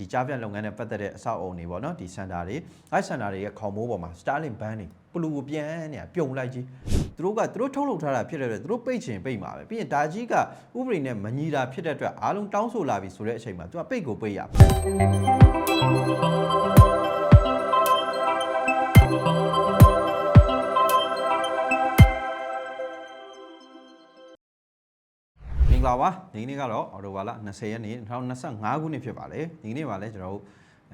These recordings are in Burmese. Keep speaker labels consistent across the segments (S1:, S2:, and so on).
S1: ဒီကြားပြန့်လုပ်ငန်းနဲ့ပတ်သက်တဲ့အဆောက်အအုံတွေပေါ့နော်ဒီစင်တာတွေအဲစင်တာတွေရဲ့ခေါင်မိုးပေါ်မှာ Starlink ဘန်းတွေပလူကိုပြန်နေတာပြုံလိုက်ကြီးသူတို့ကသူတို့ထုတ်လုပ်ထားတာဖြစ်တဲ့အတွက်သူတို့ပိတ်ချင်ပိတ်မှာပဲပြီးရင်ဒါကြီးကဥပဒေနဲ့မညီတာဖြစ်တဲ့အတွက်အားလုံးတောင်းဆိုလာပြီဆိုတဲ့အချိန်မှာသူကပိတ်ကိုပိတ်ရမ ဂလာပါဒီနေ့ကတော့အော်တိုဝါလာ20ရက်နေ့2025ခုနှစ်ဖြစ်ပါလေဒီနေ့ပါလဲကျွန်တော်တို့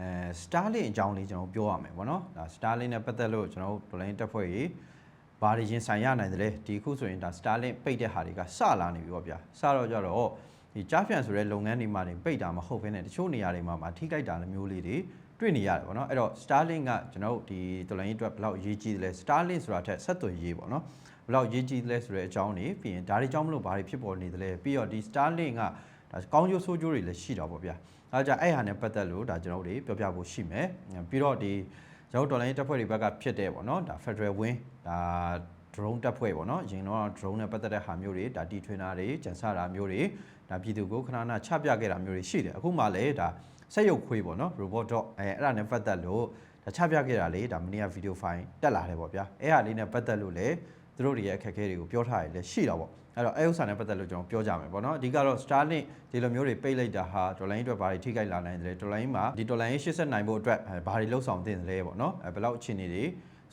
S1: အဲ Starlink အကြောင်းလေးကျွန်တော်ပြောရမယ်ဗောနော်ဒါ Starlink နဲ့ပတ်သက်လို့ကျွန်တော်တို့ Blink တက်ဖွဲ့ကြီးဘာတွေရင်ဆိုင်ရနိုင်တယ်လဲဒီခုဆိုရင်ဒါ Starlink ပိတ်တဲ့ဟာတွေကစလာနေပြီဗောဗျာစတော့ကြတော့ဒီကြားဖြန့်ဆိုတဲ့လုပ်ငန်းတွေမှာနေပိတ်တာမဟုတ်ဘဲနဲ့တချို့နေရာတွေမှာမှာထိခိုက်တာလည်းမျိုးလေးတွေ တွေ့နေရတယ်ဗောနော်အဲ့တော့ Starlink ကကျွန်တော်တို့ဒီ Blink အတွက်ဘယ်လောက်အရေးကြီးတယ်လဲ Starlink ဆိုတာထက်ဆက်သွယ်ရေးဗောနော်ဘယ်လောက်ရေးကြည့်လဲဆိုတဲ့အကြောင်းနေပြီးရင်ဒါတွေကြောင့်မလို့ဘာတွေဖြစ်ပေါ်နေသလဲပြီးတော့ဒီ Starlink ကဒါကောင်းကျိုးဆိုးကျိုးတွေလည်းရှိတော့ဗောဗျာအဲဒါကြင့်အဲ့ဟာနဲ့ပတ်သက်လို့ဒါကျွန်တော်တို့တွေပြောပြဖို့ရှိမယ်ပြီးတော့ဒီကျွန်တော်တို့ဒေါ်လာရေးတပ်ဖွဲ့တွေဘက်ကဖြစ်တဲ့ဗောနော်ဒါ Federal Wing ဒါ drone တပ်ဖွဲ့ဗောနော်အရင်တော့ drone နဲ့ပတ်သက်တဲ့ဟာမျိုးတွေဒါတီထွင်တာတွေကြံစတာမျိုးတွေဒါပြည်သူကိုခဏခဏချပြခဲ့တာမျိုးတွေရှိတယ်အခုမှလည်းဒါ စက်ရုပ်ခွေးဗောနော် robot dog အဲအဲ့ဒါနဲ့ပတ်သက်လို့ဒါချပြခဲ့တာလေဒါမနေ့ကဗီဒီယိုဖိုင်တက်လာတယ်ဗောဗျာအဲ့ဟာလေးနဲ့ပတ်သက်လို့လည်းသူတို့တွေရဲ့အခက်အခဲတွေကိုပြောထားရတယ်လည်းရှိတော့ပေါ့အဲ့တော့အဲဥစ္စာနဲ့ပတ်သက်လို့ကျွန်တော်ပြောကြမယ်ပေါ့နော်အဓိကတော့ Starlink ဒီလိုမျိုးတွေပိတ်လိုက်တာဟာဒေါ်လာရင်းအတွက်ဘာတွေထိခိုက်လာနိုင်တယ်ဒေါ်လာရင်းမှာဒီဒေါ်လာရင်း80နိုင်ဖို့အတွက်ဘာတွေလှုပ်ဆောင်တင်တယ်လဲပေါ့နော်အဲဘယ်လောက်အခြေအနေတွေ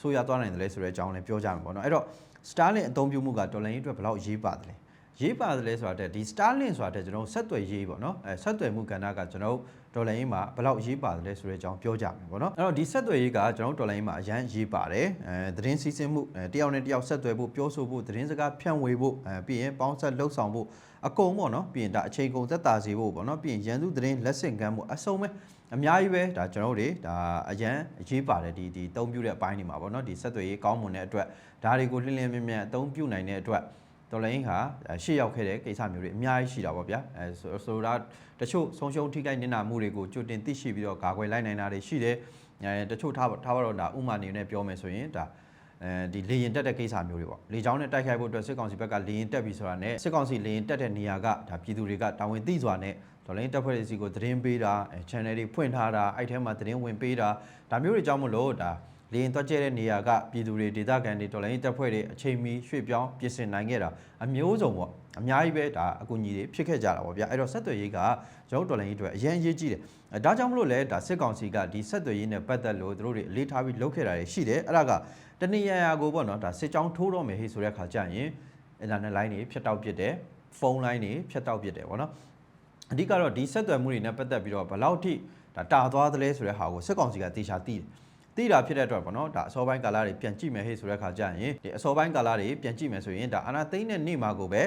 S1: ဆိုးရသွားနိုင်တယ်လဲဆိုတဲ့အကြောင်းလည်းပြောကြမယ်ပေါ့နော်အဲ့တော့ Starlink အသုံးပြုမှုကဒေါ်လာရင်းအတွက်ဘယ်လောက်ရေးပါတယ်လဲ ရေးပါတယ်လဲဆိုတာတဲ့ဒီ Starlink ဆိုတာတဲ့ကျွန်တော်ဆက်သွယ်ရေးပေါ့နော်အဲဆက်သွယ်မှုကဏ္ဍကကျွန်တော်ဒေါ်လာရင်းမှာဘယ်လောက်ရေးပါတယ်လဲဆိုတဲ့အကြောင်းပြောကြမယ်ပေါ့နော်အဲ့တော့ဒီဆက်သွယ်ရေးကကျွန်တော်ဒေါ်လာရင်းမှာအရန်ရေးပါတယ်အဲသတင်းစီးဆင်းမှုအဲတယောက်နဲ့တယောက်ဆက်သွယ်ဖို့ပြောဆိုဖို့သတင်းစကားဖြန့်ဝေဖို့အဲပြီးရင်ပေါင်းဆက်လှုပ်ဆောင်ဖို့အကုန်ပေါ့နော်ပြီးရင်ဒါအချိန်ကုန်သက်သာစေဖို့ပေါ့နော်ပြီးရင်ရန်သူသတင်းလက်ဆင့်ကမ်းမှုအစုံပဲအများကြီးပဲဒါကျွန်တော်တို့တွေဒါအရန်အရေးပါတယ်ဒီဒီအသုံးပြုတဲ့အပိုင်းတွေမှာပေါ့နော်ဒီဆက်သွယ်ရေးကောင်းမွန်တဲ့အတွက်ဒါတွေကိုလှည့်လည်မြဲမြဲအသုံးပြုနိုင်တဲ့အတွက် တော်လိုင်းဟာရှေ့ရောက်ခဲ့တဲ့ကိစ္စမျိုးတွေအများကြီးရှိတာပေါ့ဗျာအဲဆိုဆိုတော့တချို့ဆုံးရှုံးထိခိုက်နေတာမှုတွေကိုကြိုတင်သိရှိပြီးတော့ကာကွယ်လိုက်နိုင်တာတွေရှိတယ်အဲတချို့ထားထားပါတော့ဒါဥမာနေနဲ့ပြောမယ်ဆိုရင်ဒါအဲဒီလေရင်တက်တဲ့ကိစ္စမျိုးတွေပေါ့လေချောင်းနဲ့တိုက်ခိုက်ဖို့အတွက်စစ်ကောင်စီဘက်ကလေရင်တက်ပြီဆိုတာနဲ့စစ်ကောင်စီလေရင်တက်တဲ့နေရာကဒါပြည်သူတွေကတာဝန်သိစွာနဲ့ဒေါ်လိုင်းတက်ဖွဲ့တွေစီကိုသတင်းပေးတာအဲ channel တွေဖွင့်ထားတာအဲ့ထဲမှာသတင်းဝင်ပေးတာဒါမျိုးတွေကြောင့်မလို့ဒါ လေရင်တွက်ကျဲတဲ့နေရာကပြည်သူတွေဒေသခံတွေတော်လိုင်းတပ်ဖွဲ့တွေအချိန်မီရွှေ့ပြောင်းပြင်ဆင်နိုင်ခဲ့တာအမျိုးစုံပေါ့အများကြီးပဲဒါအကူအညီတွေဖြစ်ခဲ့ကြတာပေါ့ဗျာအဲ့တော့ဆက်သွယ်ရေးကကျွန်တော်တော်လိုင်းရေးအတွက်အရင်အရေးကြီးတယ်အဲဒါကြောင့်မလို့လဲဒါစစ်ကောင်စီကဒီဆက်သွယ်ရေးနဲ့ပတ်သက်လို့သူတို့တွေအလေးထားပြီးလုပ်ခဲ့တာတွေရှိတယ်အဲ့ဒါကတနည်းရရာကိုပေါ့နော်ဒါစစ်ကြောင်းထိုးတော့မယ်ဟေ့ဆိုတဲ့ခါကျရင်အင်တာနက်လိုင်းတွေဖြတ်တောက်ပစ်တယ်ဖုန်းလိုင်းတွေဖြတ်တောက်ပစ်တယ်ပေါ့နော်အဓိကတော့ဒီဆက်သွယ်မှုတွေနဲ့ပတ်သက်ပြီးတော့ဘယ်လောက်ထိဒါတာသွားသလဲဆိုတဲ့ဟာကိုစစ်ကောင်စီကတေချာသိတယ် သိတာဖြစ်တဲ့အတွက်ပေါ့နော်ဒါအစောပိုင်းကာလတွေပြန်ကြည့်မယ်ဟေ့ဆိုတဲ့ခါကျရင်ဒီအစောပိုင်းကာလတွေပြန်ကြည့်မယ်ဆိုရင်ဒါအာနာသိန်းနဲ့နေ့မှာကိုပဲ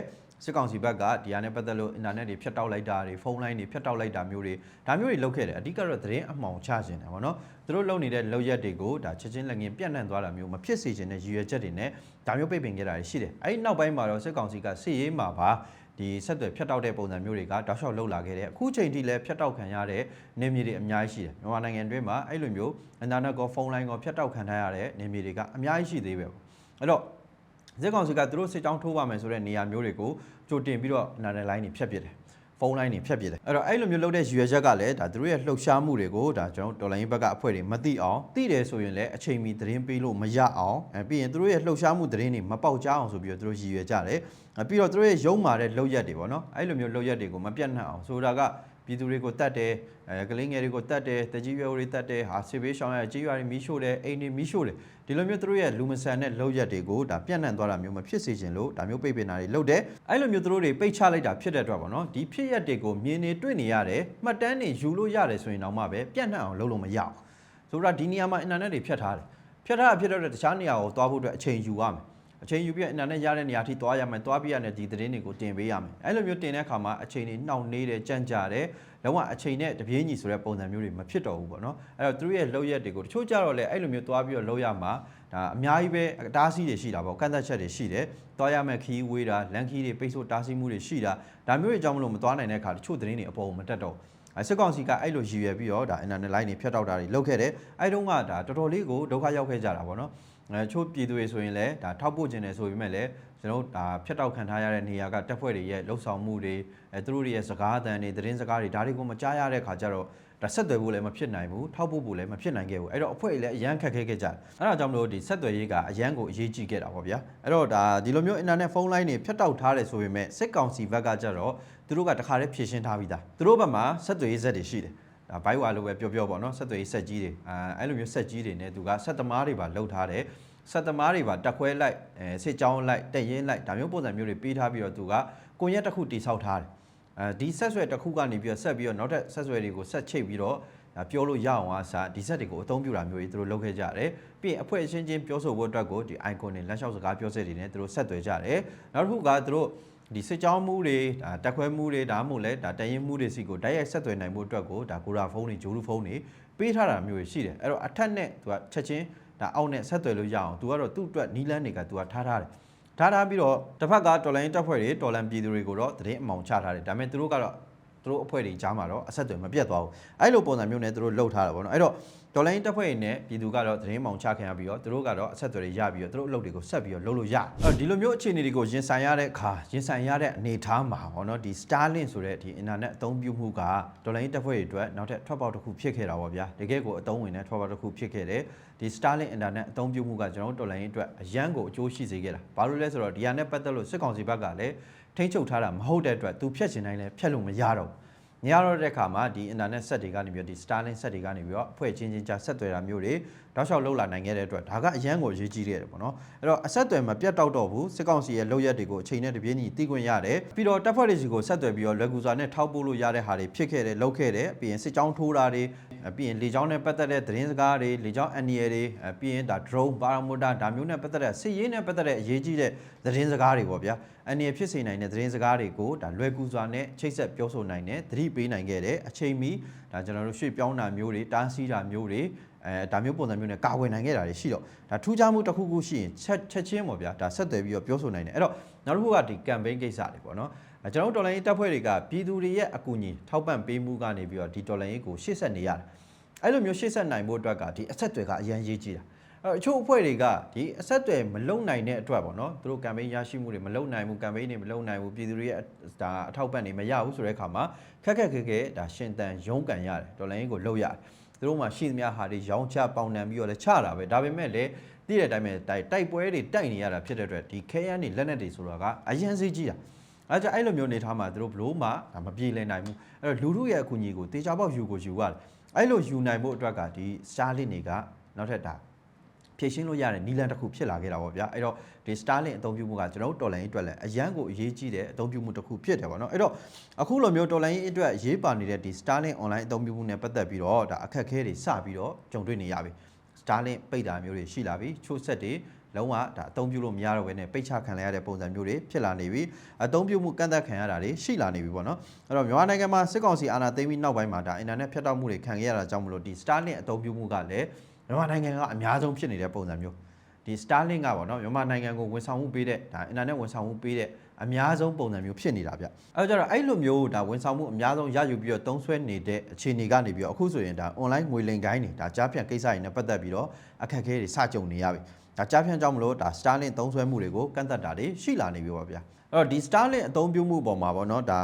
S1: စစ်ကောင်စီဘက်ကဒီဟာနဲ့ပတ်သက်လို့အင်တာနက်တွေဖြတ်တောက်လိုက်တာတွေဖုန်းလိုင်းတွေဖြတ်တောက်လိုက်တာမျိုးတွေဒါမျိုးတွေလုပ်ခဲ့တယ်အဓိကတော့သတင်းအမှောင်ချခြင်းတယ်ပေါ့နော်သူတို့လုပ်နေတဲ့လုပ်ရက်တွေကိုဒါချက်ချင်းလက်ငင်းပြန့်နှံ့သွားတာမျိုးမဖြစ်စေချင်တဲ့ရည်ရွယ်ချက်တွေနဲ့ဒါမျိုးပိတ်ပင်ခဲ့တာတွေရှိတယ်အဲဒီနောက်ပိုင်းမှာတော့စစ်ကောင်စီကစစ်ရေးမှာပါ ဒီဆက်သွယ်ဖြတ်တောက်တဲ့ပုံစံမျိုးတွေကတောက်လျှောက်လှုပ်လာခဲ့တယ်အခုချိန်ထိလည်းဖြတ်တောက်ခံရတဲ့နေမြေတွေအများကြီးရှိတယ်မြန်မာနိုင်ငံတွင်းမှာအဲ့လိုမျိုးအင်တာနက်ကောဖုန်းလိုင်းကောဖြတ်တောက်ခံထားရတဲ့နေမြေတွေကအများကြီးရှိသေးပဲပေါ့အဲ့တော့စစ်ကောင်စီကသူတို့စစ်ကြောင်းထိုးပါမယ်ဆိုတဲ့နေရာမျိုးတွေကိုကြိုတင်ပြီးတော့အင်တာနက်လိုင်းတွေဖြတ်ပစ်တယ် ဖုန်းလိုင်းတွေဖြတ်ပစ်တယ်အဲ့တော့အဲ့လိုမျိုးလုပ်တဲ့ရည်ရွယ်ချက်ကလည်းဒါသူတို့ရဲ့လှုပ်ရှားမှုတွေကိုဒါကျွန်တော်ဒေါ်လာရင်းဘက်ကအဖွဲ့တွေမသိအောင်သိတယ်ဆိုရင်လည်းအချိန်မီသတင်းပေးလို့မရအောင်အဲပြီးရင်သူတို့ရဲ့လှုပ်ရှားမှုသတင်းတွေမပေါက်ကြားအောင်ဆိုပြီးတော့သူတို့ရည်ရွယ်ကြတယ်အဲပြီးတော့သူတို့ရဲ့ရုံးမာတဲ့လုပ်ရက်တွေပေါ့နော်အဲ့လိုမျိုးလုပ်ရက်တွေကိုမပြတ်နှံ့အောင်ဆိုတာက ပြည်သူတွေကိုတတ်တယ်အဲကလေးငယ်တွေကိုတတ်တယ်တကြီးရွယ်တွေတတ်တယ်ဟာဆေးဘေးရှောင်းရကြေးရွာတွေမီးရှို့တယ်အိမ်တွေမီးရှို့တယ်ဒီလိုမျိုးသူတို့ရဲ့လူမဆန်တဲ့လုပ်ရက်တွေကိုဒါပြန့်နှံ့သွားတာမျိုးမဖြစ်စေချင်လို့ဒါမျိုးပိတ်ပင်တာတွေလုပ်တယ်အဲ့လိုမျိုးသူတို့တွေပိတ်ချလိုက်တာဖြစ်တဲ့အတွက်ပေါ့နော်ဒီဖြစ်ရက်တွေကိုမြင်နေတွေ့နေရတယ်မှတ်တမ်းတွေယူလို့ရတယ်ဆိုရင်တော့မှပဲပြန့်နှံ့အောင်လုပ်လို့မရအောင်ဆိုတော့ဒီနေရာမှာအင်တာနက်တွေဖြတ်ထားတယ်ဖြတ်ထားတာဖြစ်တဲ့အတွက်တခြားနေရာကိုသွားဖို့အတွက်အချိန်ယူရမယ် အချိန်ယူပြီးအင်တာနက်ရတဲ့နေရာထိသွားရမယ်သွားပြရတဲ့ဒီသတင်းတွေကိုတင်ပေးရမယ်အဲ့လိုမျိုးတင်တဲ့အခါမှာအချိန်တွေနှောင့်နှေးတယ်ကြန့်ကြာတယ်လုံးဝအချိန်နဲ့တပြေးညီဆိုတဲ့ပုံစံမျိုးတွေမဖြစ်တော့ဘူးပေါ့နော်အဲ့တော့သူတို့ရဲ့လောက်ရက်တွေကိုတချို့ကြတော့လေအဲ့လိုမျိုးသွားပြီးတော့လောက်ရမှာဒါအများကြီးပဲအတားဆီးတွေရှိတာပေါ့ကန့်သက်ချက်တွေရှိတယ်သွားရမယ်ခီးဝေးတာလန်ခီးတွေပိတ်ဆို့တားဆီးမှုတွေရှိတာဒါမျိုးတွေအကြောင်းမလို့မသွားနိုင်တဲ့အခါတချို့သတင်းတွေအပေါ်မတက်တော့အဲစစ်ကောင်စီကအဲ့လိုရည်ရွယ်ပြီးတော့ဒါအင်တာနက်လိုင်းတွေဖြတ်တောက်တာတွေလုပ်ခဲ့တယ်အဲ့တုန်းကဒါတော်တော်လေးကိုဒုက္ခရောက်ခဲ့ကြတာပေါ့နော်အဲ ချို့ပြည်သူတွေဆိုရင်လည်းဒါထောက်ပို့ခြင်းတယ်ဆိုပေမဲ့လည်းကျွန်တော်ဒါဖြတ်တောက်ခံထားရတဲ့နေရာကတပ်ဖွဲ့တွေရဲ့လှုပ်ဆောင်မှုတွေအဲသူတို့တွေရဲ့စကားအသံတွေသတင်းစကားတွေဒါတွေကိုမကြားရတဲ့ခါကျတော့ဒါဆက်သွယ်ဖို့လည်းမဖြစ်နိုင်ဘူးထောက်ဖို့ဖို့လည်းမဖြစ်နိုင်ခဲ့ဘူးအဲ့တော့အဖွဲ့ကြီးလည်းအရန်ခက်ခဲခဲ့ကြတယ်အဲ့ဒါကြောင့်မလို့ဒီဆက်သွယ်ရေးကအရန်ကိုအရေးကြီးခဲ့တာပေါ့ဗျာအဲ့တော့ဒါဒီလိုမျိုး internet phone line တွေဖြတ်တောက်ထားတယ်ဆိုပေမဲ့စစ်ကောင်စီဘက်ကကြတော့သူတို့ကတခါတည်းဖြည့်ရှင်းထားပြီးသားသူတို့ဘက်မှာဆက်သွယ်ရေးဇက်တွေရှိတယ် ဒါဘိုက်ဝါလိုပဲပြောပြောပေါ့နော်ဆက်သွယ်ရေးဆက်ကြီးတွေအဲအဲ့လိုမျိုးဆက်ကြီးတွေနဲ့သူကဆက်သမားတွေပါလှုပ်ထားတယ်ဆက်သမားတွေပါတက်ခွဲလိုက်အဲစစ်ကြောင်းလိုက်တက်ရင်လိုက်ဒါမျိုးပုံစံမျိုးတွေပေးထားပြီးတော့သူကကိုရက်တစ်ခုတိဆောက်ထားတယ်အဲဒီဆက်ဆွဲတစ်ခုကနေပြီးတော့ဆက်ပြီးတော့နောက်ထပ်ဆက်ဆွဲတွေကိုဆက်ချိတ်ပြီးတော့ဒါပြောလို့ရအောင်အားစားဒီဆက်တွေကိုအသုံးပြုတာမျိုးကြီးသူတို့လုပ်ခဲ့ကြတယ်ပြီးရင်အဖွဲ့အချင်းချင်းပြောဆိုဖို့အတွက်ကိုဒီ icon တွေလက်လျှောက်စကားပြောစက်တွေနဲ့သူတို့ဆက်သွယ်ကြတယ်နောက်တစ်ခုကသူတို့ ဒီစစ်ကြောင်းမှုတွေဒါတက်ခွဲမှုတွေဒါမှမဟုတ်လဲဒါတရင်မှုတွေစီကိုတိုက်ရိုက်ဆက်သွယ်နိုင်မှုအတွက်ကိုဒါကိုရာဖုန်းတွေဂျိုလူဖုန်းတွေပေးထားတာမျိုးတွေရှိတယ်အဲ့တော့အထက်နဲ့သူကချက်ချင်းဒါအောက်နဲ့ဆက်သွယ်လို့ရအောင်သူကတော့သူ့အတွက်နီးလန်းတွေကသူကထားထားတယ်ထားထားပြီးတော့တစ်ဖက်ကတော်လိုင်းတက်ဖွဲ့တွေတော်လန်ပြည်သူတွေကိုတော့တရင်အမောင်ချထားတယ်ဒါပေမဲ့သူတို့ကတော့ သူတို့အဖွဲ့တွေကြားမှာတော့အဆက်အသွယ်မပြတ်သွားဘူးအဲ့လိုပုံစံမျိုးနဲ့သူတို့လှုပ်ထားတာပေါ့နော်အဲ့တော့ဒေါ်လာရင်းတပ်ဖွဲ့တွေနဲ့ပြည်သူကတော့သတင်းမှောင်ချခံရပြီးတော့သူတို့ကတော့အဆက်အသွယ်တွေရပြီးတော့သူတို့အလုပ်တွေကိုဆက်ပြီးတော့လုပ်လို့ရတယ်အဲ့တော့ဒီလိုမျိုးအခြေအနေတွေကိုရင်ဆိုင်ရတဲ့အခါရင်ဆိုင်ရတဲ့အနေအထားမှာပေါ့နော်ဒီ Starlink ဆိုတဲ့ဒီ internet အသုံးပြုမှုကဒေါ်လာရင်းတပ်ဖွဲ့တွေအတွက်နောက်ထပ်ထွက်ပေါက်တစ်ခုဖြစ်ခဲ့တာပေါ့ဗျာတကယ်ကိုအသုံးဝင်တဲ့ထွက်ပေါက်တစ်ခုဖြစ်ခဲ့တယ်ဒီ Starlink internet အသုံးပြုမှုကကျွန်တော်တို့ဒေါ်လာရင်းအတွက်အရန်ကိုအကျိုးရှိစေခဲ့တာဘာလို့လဲဆိုတော့ဒီဟာနဲ့ပတ်သက်လို့စစ်ကောင်စီဘက်ကလည်း ထိန်းချုပ်ထားတာမဟုတ်တဲ့အတွက်သူဖြတ်ချင်တိုင်းလည်းဖြတ်လို့မရတော့ဘူးညရတော့တဲ့ခါမှာဒီ internet set တွေကနေပြီးတော့ဒီ Starlink set တွေကနေပြီးတော့အဖွဲ့ချင်းချင်းကြားဆက်သွယ်တာမျိုးတွေတောက်လျှောက်လှုပ်လာနိုင်ခဲ့တဲ့အတွက်ဒါကအရန်ကိုအရေးကြီးတယ်ပေါ့နော်အဲ့တော့အဆက်အသွယ်မပြတ်တောက်တော့ဘူးစစ်ကောင်စီရဲ့လုပ်ရက်တွေကိုအချိန်နဲ့တပြေးညီတီးခွင့်ရတယ်ပြီးတော့တပ်ဖွဲ့တွေစီကိုဆက်သွယ်ပြီးတော့လွယ်ကူစွာနဲ့ထောက်ပို့လို့ရတဲ့ဟာတွေဖြစ်ခဲ့တယ်လုပ်ခဲ့တယ်ပြီးရင်စစ်ကြောင်းထိုးတာတွေ ပြီးရင်လေကြောင်းနဲ့ပတ်သက်တဲ့သတင်းစကားတွေလေကြောင်းအန်နီရတွေပြီးရင်ဒါ drone paramotor ဒါမျိုးနဲ့ပတ်သက်တဲ့စစ်ရေးနဲ့ပတ်သက်တဲ့အရေးကြီးတဲ့သတင်းစကားတွေပေါ့ဗျာအန်နီရဖြစ်စေနိုင်တဲ့သတင်းစကားတွေကိုဒါလွယ်ကူစွာနဲ့ချိတ်ဆက်ပြောဆိုနိုင်တယ်သတိပေးနိုင်ခဲ့တယ်အချိန်မီဒါကျွန်တော်တို့ရွှေ့ပြောင်းတာမျိုးတွေတားဆီးတာမျိုးတွေအဲဒါမျိုးပုံစံမျိုးနဲ့ကာဝယ်နိုင်ခဲ့တာတွေရှိတော့ဒါထူးခြားမှုတစ်ခုခုရှိရင်ချက်ချက်ချင်းပေါ့ဗျာဒါဆက်သွယ်ပြီးတော့ပြောဆိုနိုင်တယ်အဲ့တော့နောက်တစ်ခုကဒီ campaign ကိစ္စတွေပေါ့နော်အဲ ကျွန်တော်တို့တော်လိုင်းရေးတပ်ဖွဲ့တွေကပြည်သူတွေရဲ့အကူအညီထောက်ပံ့ပေးမှုကနေပြီးတော့ဒီတော်လိုင်းရေးကိုရှေ့ဆက်နေရတယ်အဲ့လိုမျိုးရှေ့ဆက်နိုင်ဖို့အတွက်ကဒီအဆက်တွေကအရန်ရေးကြည့်တာအဲ့အချို့အဖွဲ့တွေကဒီအဆက်တွေမလုံနိုင်တဲ့အတွက်ပေါ့နော်သူတို့ campaign ရရှိမှုတွေမလုံနိုင်ဘူး campaign တွေမလုံနိုင်ဘူးပြည်သူတွေရဲ့ဒါအထောက်ပံ့တွေမရဘူးဆိုတဲ့အခါမှာခက်ခက်ခဲခဲဒါရှင်တန်ရုန်းကန်ရတယ်တော်လိုင်းရေးကိုလှုပ်ရတယ်သူတို့မှရှိသမျှဟာတွေရောင်းချပေါင်နှံပြီးတော့လည်းချတာပဲဒါပေမဲ့လည်းသိတဲ့အတိုင်းပဲတိုက်တိုက်ပွဲတွေတိုက်နေရတာဖြစ်တဲ့အတွက်ဒီခဲယမ်းတွေလက်နက်တွေဆိုတာကအရန်စေးကြီးတာ အဲကြအဲ့လိုမျိုးနေထားမှာသူတို့ဘလို့မှဒါမပြေလည်နိုင်ဘူးအဲ့တော့လူထုရဲ့အကူအညီကိုတေချာပေါက်ယူကိုယူရတယ်အဲ့လိုယူနိုင်ဖို့အတွက်ကဒီစားလစ်တွေကနောက်ထပ်ဒါဖြည့်ရှင်းလို့ရတဲ့နီလန်တစ်ခုဖြစ်လာခဲ့တာပေါ့ဗျာအဲ့တော့ဒီ Starlink အသုံးပြုမှုကကျွန်တော်တို့တော်လိုင်းအတွက်လည်းအရန်ကိုအရေးကြီးတဲ့အသုံးပြုမှုတစ်ခုဖြစ်တယ်ပေါ့နော်အဲ့တော့အခုလိုမျိုးတော်လိုင်းအတွက်ရေးပါနေတဲ့ဒီ Starlink online အသုံးပြုမှုနဲ့ပတ်သက်ပြီးတော့ဒါအခက်အခဲတွေစပြီးတော့ကြုံတွေ့နေရပြီ Starlink ပိတ်တာမျိုးတွေရှိလာပြီချို့ဆက်တွေ လုံးဝဒါအသုံးပြုလို့မရတော့ဘဲနဲ့ပိတ်ချခံရတဲ့ပုံစံမျိုးတွေဖြစ်လာနေပြီအသုံးပြုမှုကန့်သတ်ခံရတာတွေရှိလာနေပြီပေါ့နော်အဲ့တော့မြန်မာနိုင်ငံမှာစစ်ကောင်စီအာဏာသိမ်းပြီးနောက်ပိုင်းမှာဒါအင်တာနက်ဖြတ်တောက်မှုတွေခံခဲ့ရတာကြောင့်မလို့ဒီ Starlink အသုံးပြုမှုကလည်းမြန်မာနိုင်ငံကအများဆုံးဖြစ်နေတဲ့ပုံစံမျိုးဒီ Starlink ကပေါ့နော်မြန်မာနိုင်ငံကိုဝန်ဆောင်မှုပေးတဲ့ဒါအင်တာနက်ဝန်ဆောင်မှုပေးတဲ့ အများဆုံးပုံစံမျိုးဖြစ်နေတာဗျအဲကြတော့အဲ့လိုမျိုးဒါဝန်ဆောင်မှုအများဆုံးရယူပြီးတော့တုံးဆွဲနေတဲ့အခြေအနေကနေပြီးတော့အခုဆိုရင်ဒါ online ငွေလိမ်ကိုင်းတွေဒါကြားဖြန့်ကိစ္စတွေနဲ့ပတ်သက်ပြီးတော့အခက်အခဲတွေစကြုံနေရပြီဒါကြားဖြန့်ကြောင့်မလို့ဒါ Starlink သုံးစွဲမှုတွေကိုကန့်သတ်တာတွေရှိလာနေပြီပေါ့ဗျာအဲ့တော့ဒီ Starlink အသုံးပြုမှုပေါ်မှာပေါ့နော်ဒါ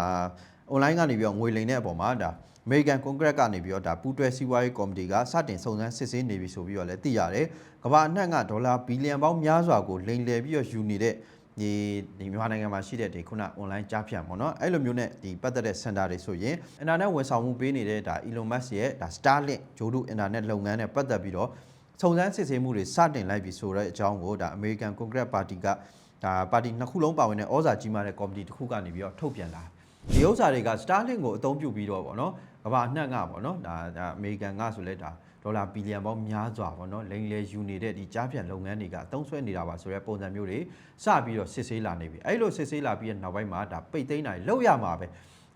S1: online ကနေပြီးတော့ငွေလိမ်တဲ့အပေါ်မှာဒါ American Congress ကနေပြီးတော့ဒါပူးတွဲစီးပွားရေးကော်မတီကစတင်စုံစမ်းစစ်ဆေးနေပြီဆိုပြီးတော့လည်းသိရတယ်။ကမ္ဘာအနှံ့ကဒေါ်လာဘီလီယံပေါင်းများစွာကိုလိမ်လည်ပြီးတော့ယူနေတဲ့ ဒီဒီမြန်မာနိုင်ငံမှာရှိတဲ့ဒီခုန online ကြားဖြန့်ပေါ့နော်အဲ့လိုမျိုးနဲ့ဒီပတ်သက်တဲ့ center တွေဆိုရင် internet ဝန်ဆောင်မှုပေးနေတဲ့ဒါ Elon Musk ရဲ့ဒါ Starlink ဂျိုးဒု internet လုပ်ငန်းနဲ့ပတ်သက်ပြီးတော့စုံစမ်းစစ်ဆေးမှုတွေစတင်လိုက်ပြီဆိုတဲ့အကြောင်းကိုဒါ American Congress Party ကဒါပါတီနှစ်ခုလုံးပါဝင်တဲ့ဩဇာကြီးမားတဲ့ကော်မတီတစ်ခုကနေပြီးတော့ထုတ်ပြန်လာဒီဥစ္စာတွေက Starlink ကိုအသုံးပြုပြီးတော့ဗောနော်ကမ္ဘာအနှံ့ကဗောနော်ဒါဒါအမေရိကန်ကဆိုလဲဒါ ဒေါ်လာဘီလီယံပေါင်းများစွာဗောနော်လိမ်လည်ယူနေတဲ့ဒီကြားဖြတ်လုပ်ငန်းတွေကအသုံးဆွဲနေတာပါဆိုတဲ့ပုံစံမျိုးတွေစပြီးတော့စစ်ဆေးလာနေပြီအဲ့လိုစစ်ဆေးလာပြီးတဲ့နောက်ပိုင်းမှာဒါပိတ်သိမ်းတာလောက်ရမှာပဲ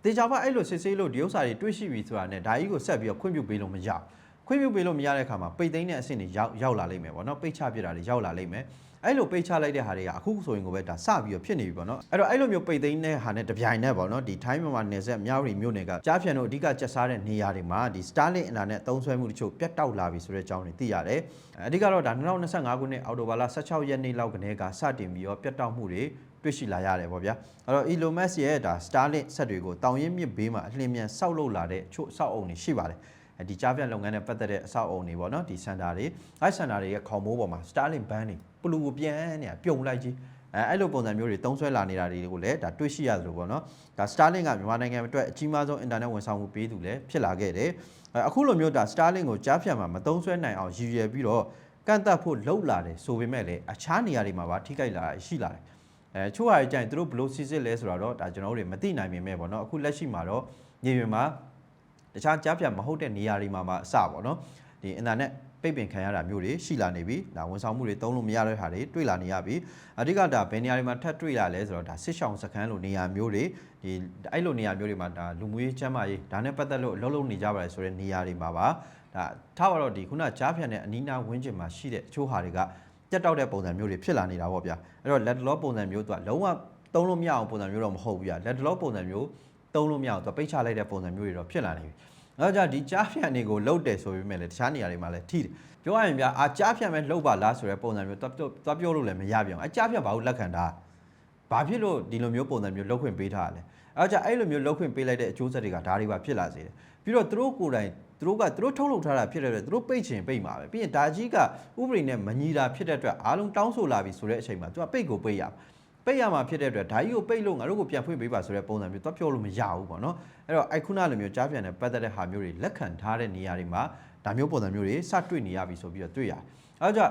S1: တေချာပါအဲ့လိုစစ်ဆေးလို့ဒီဥစ္စာတွေတွေ့ရှိပြီဆိုတာနဲ့ဒါကြီးကိုဆက်ပြီးတော့ခွင့်ပြုပေးလို့မရဘူးခွင့်ပြုပေးလို့မရတဲ့အခါမှာပိတ်သိမ်းတဲ့အဆင့်တွေရောက်ရောက်လာလိမ့်မယ်ပေါ့နော်ပိတ်ချပြတာတွေရောက်လာလိမ့်မယ် အဲ့လိုပိတ်ချလိုက်တဲ့ဟာတွေကအခုဆိုရင်ကိုပဲဒါစပြီးတော့ဖြစ်နေပြီပေါ့နော်အဲ့တော့အဲ့လိုမျိုးပိတ်သိမ်းတဲ့ဟာနဲ့တပြိုင်နက်ပေါ့နော်ဒီထိုင်းမြန်မာနယ်စပ်မြောက်ရီမြို့နယ်ကကြားဖြန်တို့အဓိကကျက်စားတဲ့နေရာတွေမှာဒီ Starlink အင်တာနက်သုံးစွဲမှုတချို့ပြတ်တောက်လာပြီဆိုတဲ့အကြောင်းတွေသိရတယ်အဓိကတော့ဒါ2025ခုနှစ်အောက်တိုဘာလ16ရက်နေ့လောက်ကနေကစတင်ပြီးတော့ပြတ်တောက်မှုတွေတွေ့ရှိလာရတယ်ပေါ့ဗျာအဲ့တော့ Elon Musk ရဲ့ဒါ Starlink ဆက်တွေကိုတောင်ရင်မြစ်ဘေးမှာအလင်းမြန်ဆောက်လုပ်လာတဲ့ချို့ဆောက်အုံတွေရှိပါတယ်အဲဒီကြားဖြတ်လုပ်ငန်းနဲ့ပတ်သက်တဲ့အဆောက်အအုံတွေပေါ့နော်ဒီစင်တာတွေအဲစင်တာတွေရဲ့ခေါင်မိုးပေါ်မှာ Starlink band တွေ ပလူကိုပြန်နေတာပြုံလိုက်ကြီးအဲအဲ့လိုပုံစံမျိုးတွေသုံးဆွဲလာနေတာတွေကိုလည်းဒါတွေ့ရှိရတယ်လို့ပေါ့နော်ဒါ Starlink ကမြန်မာနိုင်ငံအတွက်အကြီးမားဆုံးအင်တာနက်ဝန်ဆောင်မှုပေးသူလည်းဖြစ်လာခဲ့တယ်အဲအခုလိုမျိုးဒါ Starlink ကိုကြားဖြတ်မှာမသုံးဆွဲနိုင်အောင်ရည်ရွယ်ပြီးတော့ကန့်သက်ဖို့လှုပ်လာတယ်ဆိုပေမဲ့လည်းအခြားနေရာတွေမှာပါထိခိုက်လာတာရှိလာတယ်အဲချို့ဟာကြရင်သူတို့ဘလို့စစ်စစ်လဲဆိုတော့ဒါကျွန်တော်တို့တွေမသိနိုင်ပေမဲ့ပေါ့နော်အခုလက်ရှိမှာတော့ညီပြင်မှာတခြားကြားပြမဟုတ်တဲ့နေရာတွေမှာမှအစပေါ့နော်ဒီအင်တာနက် ပိတ်ပင်ခံရတာမျိုးတွေရှိလာနေပြီဒါဝန်ဆောင်မှုတွေတုံးလို့မရတဲ့ဟာတွေတွေ့လာနေရပြီအဓိကဒါဘယ်နေရာတွေမှာထပ်တွေ့လာလဲဆိုတော့ဒါစစ်ဆောင်စခန်းလိုနေရာမျိုးတွေဒီအဲ့လိုနေရာမျိုးတွေမှာဒါလူမှုရေးချမ်းသာရေးဒါနဲ့ပတ်သက်လို့အလုပ်လုပ်နေကြပါလေဆိုတဲ့နေရာတွေမှာပါဒါထားပါတော့ဒီခုနကြားဖြတ်တဲ့အနီးနားဝင်းကျင်မှာရှိတဲ့အချို့ဟာတွေကပြတ်တောက်တဲ့ပုံစံမျိုးတွေဖြစ်လာနေတာပေါ့ဗျာအဲ့တော့လက်တလောပုံစံမျိုးသူကလုံးဝသုံးလို့မရအောင်ပုံစံမျိုးတော့မဟုတ်ဘူးဗျာလက်တလောပုံစံမျိုးသုံးလို့မရအောင်သူပိတ်ချလိုက်တဲ့ပုံစံမျိုးတွေတော့ဖြစ်လာနေပြီ အဲ့တော့ဒီကြားဖြတ်နေကိုလှုပ်တယ်ဆိုပေမဲ့လည်းတခြားနေရာတွေမှာလည်းထိတယ်ပြောရရင်ဗျာအာကြားဖြတ်မဲ့လှုပ်ပါလားဆိုတဲ့ပုံစံမျိုးသွားပြောသွားပြောလို့လည်းမရပြန်ဘူးအကြားဖြတ်ဘာလို့လက်ခံတာဘာဖြစ်လို့ဒီလိုမျိုးပုံစံမျိုးလှုပ်ခွင့်ပေးထားရလဲအဲ့တော့အဲ့လိုမျိုးလှုပ်ခွင့်ပေးလိုက်တဲ့အကျိုးဆက်တွေကဒါတွေပါဖြစ်လာစေတယ်ပြီးတော့သူတို့ကိုယ်တိုင်သူတို့ကသူတို့ထုတ်လုပ်ထားတာဖြစ်တဲ့အတွက်သူတို့ပိတ်ချင်ပိတ်မှာပဲပြီးရင်ဒါကြီးကဥပဒေနဲ့မညီတာဖြစ်တဲ့အတွက်အားလုံးတောင်းဆိုလာပြီဆိုတဲ့အချိန်မှာသူကပိတ်ကိုပိတ်ရ ပိတ်ရမှာဖြစ်တဲ့အတွက်ဒါကြီးကိုပိတ်လို့ငါတို့ကိုပြန်ဖွင့်ပေးပါဆိုတဲ့ပုံစံမျိုးသူပြောလို့မရဘူးပေါ့နော်အဲ့တော့အဲ့ခုနလိုမျိုးကြားပြန်တဲ့ပတ်သက်တဲ့ဟာမျိုးတွေလက်ခံထားတဲ့နေရာတွေမှာဒါမျိုးပုံစံမျိုးတွေစတွေ့နေရပြီဆိုပြီးတော့တွေ့ရတယ်အဲ့တော့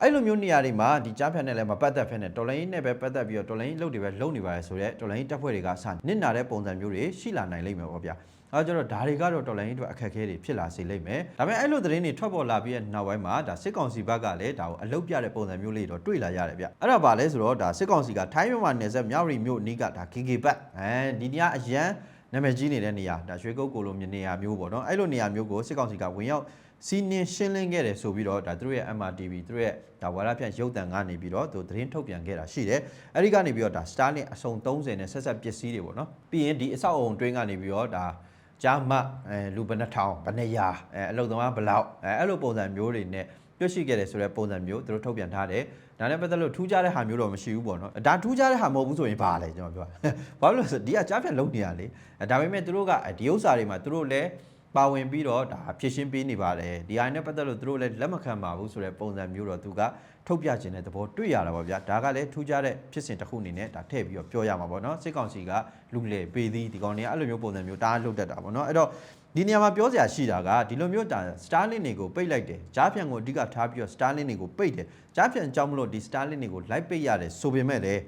S1: အဲ့လိုမျိုးနေရာတွေမှာဒီကြားဖြတ်နဲ့လည်းမပတ်သက်ဖ ೇನೆ တော်လိုင်းနဲ့ပဲပတ်သက်ပြီးတော့တော်လိုင်းလုပ်တွေပဲလုပ်နေပါလေဆိုတော့တော်လိုင်းတက်ဖွဲ့တွေကစနစ်နာတဲ့ပုံစံမျိုးတွေရှိလာနိုင်လိမ့်မယ်ပေါ့ဗျာ အဲဒါကြတော့ဒါတွေကတော့တော်လိုင်းအတွက်အခက်အခဲတွေဖြစ်လာစေလိမ့်မယ်ဒါပေမဲ့အဲ့လိုသတင်းတွေထွက်ပေါ်လာပြီးတဲ့နောက်ပိုင်းမှာဒါစစ်ကောင်စီဘက်ကလည်းဒါကိုအလုတ်ပြတဲ့ပုံစံမျိုးလေးတော့တွေ့လာရတယ်ဗျအဲ့ဒါပါလဲဆိုတော့ဒါစစ်ကောင်စီကထိုင်းမြန်မာနယ်စပ်မြောက်ရီမြို့နီးကဒါ KK ဘတ်အဲဒီနေရာအရန်နာမည်ကြီးနေတဲ့နေရာဒါရွှေကုတ်ကိုလိုမြေနေရာမျိုးပေါ့နော်အဲ့လိုနေရာမျိုးကိုစစ်ကောင်စီကဝင်ရောက်စီးနင်းရှင်းလင်းခဲ့တယ်ဆိုပြီးတော့ဒါသူတို့ရဲ့ MRTV သူတို့ရဲ့ဒါဝါရဖြန့်ရုပ်သံကနေပြီးတော့သူသတင်းထုတ်ပြန်ခဲ့တာရှိတယ်အဲ့ဒီကနေပြီးတော့ဒါ Starlink အစုံ30နဲ့ဆက်ဆက်ပစ္စည်းတွေပေါ့နော်ပြီးရင်ဒီအဆောက်အုံတွင်းကနေပြီးတော့ဒါ ကြားမအဲလူဘယ်နှထောင်ဘယ်နှရာအဲအလုတ်သမားဘယ်လောက်အဲအဲ့လိုပုံစံမျိုးတွေနဲ့တွေ့ရှိခဲ့တယ်ဆိုတဲ့ပုံစံမျိုးသူတို့ထုတ်ပြန်ထားတယ်ဒါနဲ့ပတ်သက်လို့ထူးခြားတဲ့ဟာမျိုးတော့မရှိဘူးပေါ့နော်ဒါထူးခြားတဲ့ဟာမဟုတ်ဘူးဆိုရင်ဘာလဲကျွန်တော်ပြောဘာလို့လဲဆိုဒီကကြားဖြတ်လုံးနေရလေဒါပေမဲ့သူတို့ကဒီဥစ္စာတွေမှာသူတို့လည်းပါဝင်ပြီးတော့ဒါဖြည့်ရှင်းပေးနေပါတယ်ဒီအိုင်နဲ့ပတ်သက်လို့သူတို့လည်းလက်မခံပါဘူးဆိုတဲ့ပုံစံမျိုးတော့သူက ထုတ်ပြခြင်းတဲ့သဘောတွေ့ရတာပါဗျာဒါကလည်းထူးခြားတဲ့ဖြစ်စဉ်တစ်ခုအနေနဲ့ဒါထည့်ပြီးတော့ပြောရမှာပေါ့နော်စစ်ကောင်စီကလူလေပေးသည်ဒီကောင်တွေကအဲ့လိုမျိုးပုံစံမျိုးတားလှုပ်တတ်တာပေါ့နော်အဲ့တော့ဒီနေရာမှာပြောစရာရှိတာကဒီလိုမျိုးဒါ Starlink တွေကိုပိတ်လိုက်တယ်ကြားဖြန့်ကိုအဓိကထားပြီးတော့ Starlink တွေကိုပိတ်တယ်ကြားဖြန့်ကြောင်းမလို့ဒီ Starlink တွေကိုလိုက်ပိတ်ရတယ်ဆိုပေမဲ့လည်း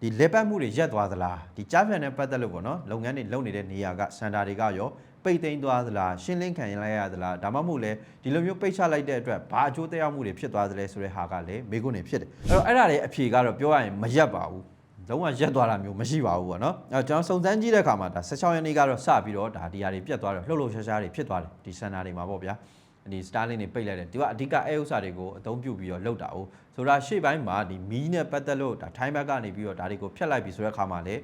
S1: ဒီလေပတ်မှုတွေရက်သွားသလားဒီကြားဖြန့်နဲ့ပတ်သက်လို့ပေါ့နော်လုပ်ငန်းတွေလုပ်နေတဲ့နေရာကစန်တာတွေကရော ပိတ်သိမ်းသွားသလားရှင်းလင်းခံရလိုက်ရသလားဒါမှမဟုတ်လဲဒီလိုမျိုးပိတ်ချလိုက်တဲ့အတွက်ဘာအကျိုးသက်ရောက်မှုတွေဖြစ်သွားသလဲဆိုတဲ့ဟာကလည်းမေးခွန်းတွေဖြစ်တယ်အဲ့တော့အဲ့ဒါတွေအဖြေကတော့ပြောရရင်မရက်ပါဘူးလုံးဝရက်သွားတာမျိုးမရှိပါဘူးပေါ့နော်အဲကျွန်တော်စုံစမ်းကြည့်တဲ့အခါမှာဒါ16ရက်နေ့ကတော့စပြီးတော့ဒါဒီဟာတွေပြတ်သွားတယ်လှုပ်လှုပ်ရှားရှားတွေဖြစ်သွားတယ်ဒီစန်တာတွေမှာပေါ့ဗျာဒီ Starlink တွေပိတ်လိုက်တယ်သူကအဓိကအဲဥစ္စာတွေကိုအသုံးပြုပြီးတော့လှုပ်တာ哦ဆိုတာရှေ့ပိုင်းမှာဒီမီးနဲ့ပတ်သက်လို့ဒါထိုင်းဘက်ကနေပြီးတော့ဒါတွေကိုဖျက်လိုက်ပြီဆိုတဲ့အခါမှာလေ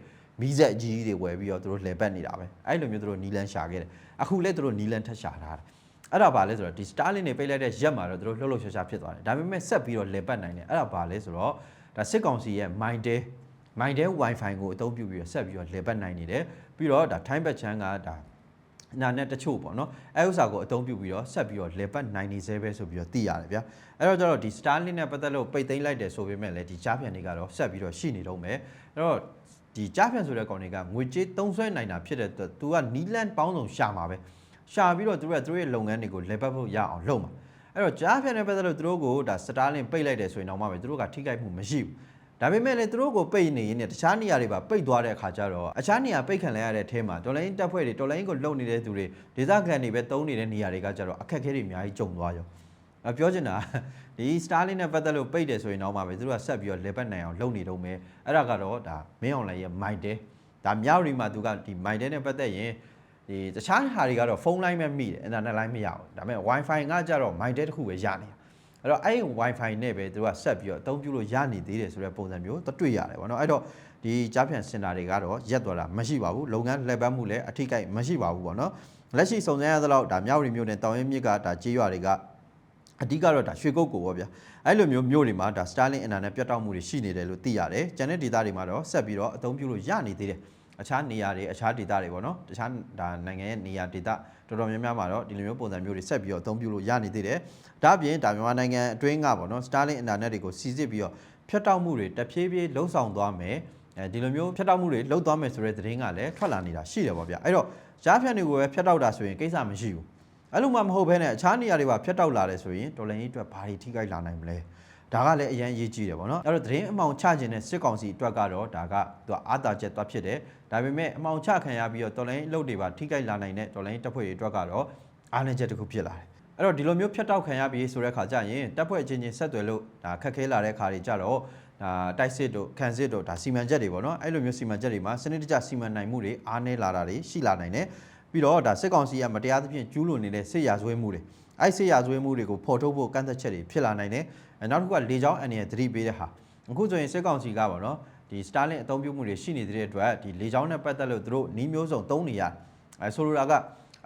S1: မီးဆက်အကြီးကြီးတွေဝယ်ပြီးတော့သူတို့လှည့်ပတ်နေတာပဲအဲ့လိုမျိုးသူတို့နီလန်ရှာခဲ့တယ်အခုလည်းသူတို့နီလန်ထက်ရှာထားတယ်အဲ့ဒါဘာလဲဆိုတော့ဒီ Starlink တွေပိတ်လိုက်တဲ့ရက်မှာတော့သူတို့လှုပ်လှုပ်ရှားရှားဖြစ်သွားတယ်ဒါပေမဲ့ဆက်ပြီးတော့လှည့်ပတ်နိုင်တယ်အဲ့ဒါဘာလဲဆိုတော့ဒါစစ်ကောင်စီရဲ့ Mindel Mindel Wi-Fi ကိုအသုံးပြုပြီးတော့ဆက်ပြီးတော့လှည့်ပတ်နိုင်နေတယ်ပြီးတော့ဒါထိုင်းဘက်ချမ်းကဒါနာနဲ့တချို့ပေါ့နော်အဲဥစ္စာကိုအသုံးပြုပြီးတော့ဆက်ပြီးတော့လေပတ်နိုင်နေသေးပဲဆိုပြီးတော့သိရတယ်ဗျာအဲ့တော့ကျတော့ဒီ Starlink နဲ့ပတ်သက်လို့ပိတ်သိမ်းလိုက်တယ်ဆိုပေမဲ့လည်းဒီကြားပြန်တွေကတော့ဆက်ပြီးတော့ရှိနေတော့မယ်အဲ့တော့ ဒီကြားပြန်ဆိုတဲ့ကောင်တွေကငွေကြေးသုံးဆွဲနိုင်တာဖြစ်တဲ့အတွက် तू ကနီလန်ပေါင်းစုံရှာမှာပဲရှာပြီးတော့သူတို့ကသူတို့ရဲ့လုပ်ငန်းတွေကိုလေပတ်ဖို့ရအောင်လုပ်မှာအဲ့တော့ကြားပြန်နဲ့ပတ်သက်လို့သူတို့ကိုဒါ Starlink ပိတ်လိုက်တယ်ဆိုရင်တော့မှပဲသူတို့ကထိခိုက်မှုမရှိဘူးဒါပေမဲ့လည်းသူတို့ကိုပိတ်နေရင်တခြားနေရာတွေပါပိတ်သွားတဲ့အခါကျတော့အခြားနေရာပိတ်ခံလိုက်ရတဲ့အထဲမှာတော်လိုင်းတက်ဖွဲ့တွေတော်လိုင်းကိုလုံနေတဲ့သူတွေဒေသခံတွေပဲတုံးနေတဲ့နေရာတွေကကျတော့အခက်အခဲတွေအများကြီးကြုံသွားရော အပြောချင်တာဒီ Starlink နဲ့ပတ်သက်လို့ပိတ်တယ်ဆိုရင်တော့မှပဲသူတို့ကဆက်ပြီးတော့လေပတ်နိုင်အောင်လုပ်နေတော့မယ်အဲ့ဒါကတော့ဒါမင်းအောင်လိုင်းရဲ့ Mindel ဒါမြောက်ရီမှာသူကဒီ Mindel နဲ့ပတ်သက်ရင်ဒီတခြားဟာတွေကတော့ဖုန်းလိုင်းပဲမိတယ်အင်တာနက်လိုင်းမရဘူးဒါပေမဲ့ Wi-Fi ကကြတော့ Mindel တစ်ခုပဲရနေတာအဲ့တော့အဲ့ Wi-Fi နဲ့ပဲသူကဆက်ပြီးတော့အသုံးပြုလို့ရနေသေးတယ်ဆိုတဲ့ပုံစံမျိုးတွေ့ရတယ်ဗောနော်အဲ့တော့ဒီကြားဖြန့်စင်တာတွေကတော့ရက်သွားတာမရှိပါဘူးလုပ်ငန်းလှည့်ပတ်မှုလည်းအထိကိမရှိပါဘူးဗောနော်လက်ရှိစုံစမ်းရသလောက်ဒါမြောက်ရီမျိုးနဲ့တောင်ရင်မြစ်ကဒါကြေးရွာတွေက အဓိကတော့ဒါရွှေကုတ်ကိုပေါ့ဗျာအဲ့လိုမျိုးမျိုးတွေမှာဒါ Starlink အင်တာနက်ပြတ်တောက်မှုတွေရှိနေတယ်လို့သိရတယ်ကျန်တဲ့ဒေသတွေမှာတော့ဆက်ပြီးတော့အသုံးပြုလို့ရနေသေးတယ်အခြားနေရာတွေအခြားဒေသတွေပေါ့နော်တခြားဒါနိုင်ငံရဲ့နေရာဒေသတော်တော်များများမှာတော့ဒီလိုမျိုးပုံစံမျိုးတွေဆက်ပြီးတော့အသုံးပြုလို့ရနေသေးတယ်ဒါအပြင်ဒါမြန်မာနိုင်ငံအတွင်းကပေါ့နော် Starlink internet တွေကိုစီစစ်ပြီးတော့ဖြတ်တောက်မှုတွေတဖြည်းဖြည်းလှုံ့ဆော်သွားမယ်အဲဒီလိုမျိုးဖြတ်တောက်မှုတွေလှုပ်သွားမယ်ဆိုတဲ့သတင်းကလည်းထွက်လာနေတာရှိတယ်ပေါ့ဗျအဲ့တော့ကြားဖြတ်တွေကိုပဲဖြတ်တောက်တာဆိုရင်ကိစ္စမရှိဘူး အဲ့လိုမှမဟုတ်ဘဲနဲ့အခြားနေရာတွေပါဖြတ်တောက်လာတယ်ဆိုရင်တော်လိုင်းကြီးအတွက်ဘာတွေထိခိုက်လာနိုင်မလဲဒါကလည်းအရင်ရေးကြည့်တယ်ပေါ့နော်အဲ့တော့သတင်းအမှောင်ချခြင်းနဲ့စစ်ကောင်စီအတွက်ကတော့ဒါကသူကအာသာချက်သွားဖြစ်တယ်ဒါပေမဲ့အမှောင်ချခံရပြီးတော့တော်လိုင်းအလုပ်တွေပါထိခိုက်လာနိုင်တဲ့တော်လိုင်းတပ်ဖွဲ့တွေအတွက်ကတော့အားနည်းချက်တစ်ခုဖြစ်လာတယ်အဲ့တော့ဒီလိုမျိုးဖြတ်တောက်ခံရပြီးဆိုတဲ့ခါကျရင်တပ်ဖွဲ့ချင်းချင်းဆက်သွယ်လို့ဒါခက်ခဲလာတဲ့ခါတွေကြတော့ဒါတိုက်စစ်တို့ခံစစ်တို့ဒါစီမံချက်တွေပေါ့နော်အဲ့လိုမျိုးစီမံချက်တွေမှာစနစ်တကျစီမံနိုင်မှုတွေအားနည်းလာတာတွေရှိလာနိုင်တယ် ပြီးတော့ဒါစစ်ကောင်စီကမတရားသဖြင့်ကျူးလွန်နေတဲ့စစ်ရာဇဝဲမှုတွေအဲ့စစ်ရာဇဝဲမှုတွေကိုဖော်ထုတ်ဖို့ကန့်သက်ချက်တွေဖြစ်လာနိုင်တယ်အဲနောက်တစ်ခုကလေကြောင်းအန်ရသတိပေးတဲ့ဟာအခုဆိုရင်စစ်ကောင်စီကပေါ့နော်ဒီ Starlink အသုံးပြုမှုတွေရှိနေတဲ့အတွက်ဒီလေကြောင်းနဲ့ပတ်သက်လို့သူတို့နီးမျိုးစုံသုံးနေရအဲဆိုလိုတာက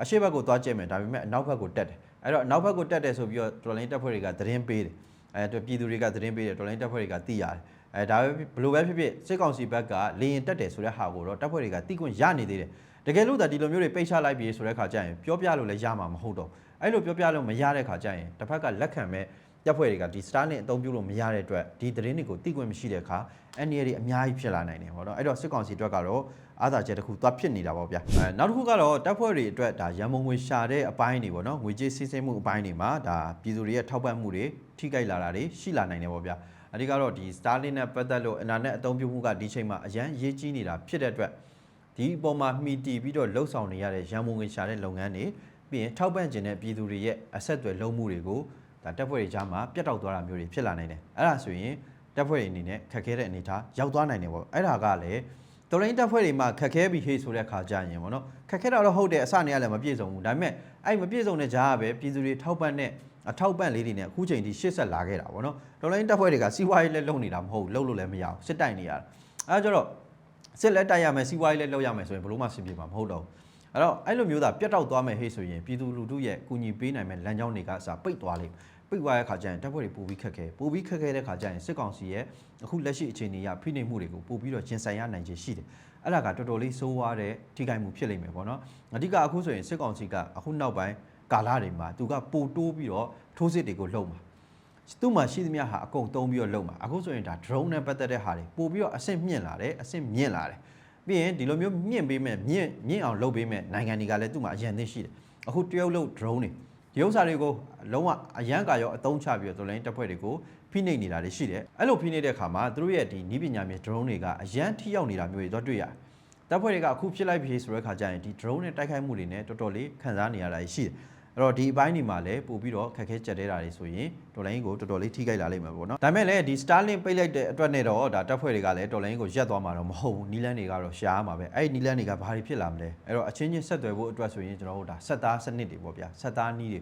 S1: အရှိဘက်ကိုသွားကြည့်မယ်ဒါပေမဲ့အနောက်ဘက်ကိုတက်တယ်အဲ့တော့အနောက်ဘက်ကိုတက်တယ်ဆိုပြီးတော့တော်လိုင်းတပ်ဖွဲ့တွေကသတင်းပေးတယ်အဲပြည်သူတွေကသတင်းပေးတယ်တော်လိုင်းတပ်ဖွဲ့တွေကသိရတယ်အဲဒါပဲဘလို့ပဲဖြစ်ဖြစ်စစ်ကောင်စီဘက်ကလေရင်တက်တယ်ဆိုတဲ့ဟာကိုတော့တပ်ဖွဲ့တွေကသိခွင့်ရနေသေးတယ် တကယ်လို့ဒါဒီလိုမျိုးတွေပိတ်ချလိုက်ပြီဆိုတဲ့ခါကျရင်ပြောပြလို့လည်းရမှာမဟုတ်တော့အဲ့လိုပြောပြလို့မရတဲ့ခါကျရင်တစ်ဖက်ကလက်ခံမဲ့တပ်ဖွဲ့တွေကဒီ Starlink အသုံးပြုလို့မရတဲ့အတွက်ဒီသတင်းတွေကိုသိခွင့်မရှိတဲ့အခါအန်ဒီရီအများကြီးဖြစ်လာနိုင်တယ်ပေါ့နော်အဲ့တော့စစ်ကောင်စီအတွက်ကတော့အားသာချက်တစ်ခုသွားဖြစ်နေတာပေါ့ဗျာအဲနောက်တစ်ခုကတော့တပ်ဖွဲ့တွေအတွက်ဒါရန်မုံငွေရှာတဲ့အပိုင်းတွေပေါ့နော်ငွေကြေးစီးဆင်းမှုအပိုင်းတွေမှာဒါပြည်သူတွေရဲ့ထောက်ပံ့မှုတွေထိခိုက်လာတာတွေရှိလာနိုင်တယ်ပေါ့ဗျာအဓိကတော့ဒီ Starlink နဲ့ပတ်သက်လို့အင်တာနက်အသုံးပြုမှုကဒီချိန်မှာအရန်ရေးကြီးနေတာဖြစ်တဲ့အတွက် ဒီအပေါ်မှာမှီတည်ပြီးတော့လှုပ်ဆောင်နေရတဲ့ရန်မုံငွေရှာတဲ့လုပ်ငန်းတွေပြီးရင်ထောက်ပံ့ခြင်းတဲ့ပြည်သူတွေရဲ့အဆက်အသွယ်လုံးမှုတွေကိုဒါတပ်ဖွဲ့တွေကြားမှာပြတ်တောက်သွားတာမျိုးတွေဖြစ်လာနိုင်တယ်အဲ့ဒါဆိုရင်တပ်ဖွဲ့တွေအနေနဲ့ခက်ခဲတဲ့အနေအထားရောက်သွားနိုင်တယ်ပေါ့အဲ့ဒါကလည်းတော်လိုင်းတပ်ဖွဲ့တွေမှာခက်ခဲပြီးဟေးဆိုတဲ့ခါကြရင်ပေါ့နော်ခက်ခဲတာတော့ဟုတ်တယ်အစနေရလည်းမပြည့်စုံဘူးဒါပေမဲ့အဲ့မပြည့်စုံတဲ့ကြားကပဲပြည်သူတွေထောက်ပံ့တဲ့အထောက်ပံ့လေးတွေနဲ့အခုချိန်ထိရှေ့ဆက်လာခဲ့တာပေါ့နော်တော်လိုင်းတပ်ဖွဲ့တွေကစီးပွားရေးလည်းလုပ်နေတာမဟုတ်ဘူးလုပ်လို့လည်းမရဘူးစစ်တိုက်နေရတာအဲဒါကြတော့ စစ်လက်တိုက်ရမယ်စီးပွားရေးလည်းလုပ်ရမယ်ဆိုရင်ဘလို့မှဆင်ပြေမှာမဟုတ်တော့ဘူးအဲ့တော့အဲ့လိုမျိုးသာပြတ်တောက်သွားမယ်ဟေ့ဆိုရင်ပြည်သူလူထုရဲ့ကူညီပေးနိုင်မဲ့လမ်းကြောင်းတွေကစပိတ်သွားလိမ့်ပိတ်သွားတဲ့ခါကျရင်တပ်ဖွဲ့တွေပိုပြီးခက်ခဲပိုပြီးခက်ခဲတဲ့ခါကျရင်စစ်ကောင်စီရဲ့အခုလက်ရှိအခြေအနေအရဖိနှိပ်မှုတွေကိုပို့ပြီးတော့ကျင်ဆိုင်ရနိုင်ခြင်းရှိတယ်အဲ့ဒါကတော်တော်လေးစိုးဝါးတဲ့ထိခိုက်မှုဖြစ်လိမ့်မယ်ပေါ့နော်အဓိကအခုဆိုရင်စစ်ကောင်စီကအခုနောက်ပိုင်းကာလတွေမှာသူကပိုတိုးပြီးတော့ထိုးစစ်တွေကိုလှုပ်မှာ သူ့မှာရှိသမျှဟာအကုန်တုံးပြီးတော့လှုပ်မှာအခုဆိုရင်ဒါ drone နဲ့ပတ်သက်တဲ့ဟာတွေပို့ပြီးတော့အဆင့်မြင့်လာတယ်အဆင့်မြင့်လာတယ်ပြီးရင်ဒီလိုမျိုးမြင့်ပေးမဲ့မြင့်မြင့်အောင်လုပ်ပေးမဲ့နိုင်ငံတွေကလည်းသူ့မှာအရန်သိရှိတယ်အခုတရုတ်လို့ drone တွေဒီဥစ္စာတွေကိုလုံးဝအရန်ကာရောအသုံးချပြီးတော့တော်လိုင်းတပ်ဖွဲ့တွေကိုဖိနှိပ်နေတာတွေရှိတယ်အဲ့လိုဖိနှိပ်တဲ့အခါမှာသူတို့ရဲ့ဒီနီးပညာမြေ drone တွေကအရန်ထိရောက်နေတာမျိုးတွေတော့တွေ့ရတယ်တပ်ဖွဲ့တွေကအခုဖြစ်လိုက်ပြီဆိုတဲ့အခါကျရင်ဒီ drone နဲ့တိုက်ခိုက်မှုတွေနဲ့တော်တော်လေးခံစားနေရတာရှိတယ် အဲ့တော့ဒီအပိုင်းတွေမှာလည်းပို့ပြီးတော့ခက်ခဲကြက်တဲတာတွေဆိုရင်တော်လိုင်းကိုတော်တော်လေးထိခိုက်လာလိမ့်မယ်ပေါ့နော်ဒါပေမဲ့လည်းဒီ Starlink ပိတ်လိုက်တဲ့အတွက်နဲ့တော့ဒါတပ်ဖွဲ့တွေကလည်းတော်လိုင်းကိုရက်သွားမှာတော့မဟုတ်ဘူးနီလန်းတွေကတော့ရှားမှာပဲအဲ့ဒီနီလန်းတွေကဘာတွေဖြစ်လာမလဲအဲ့တော့အချင်းချင်းဆက်သွယ်ဖို့အတွက်ဆိုရင်ကျွန်တော်တို့ဒါဆက်သားစနစ်တွေပေါ့ဗျာဆက်သားနီးတွေ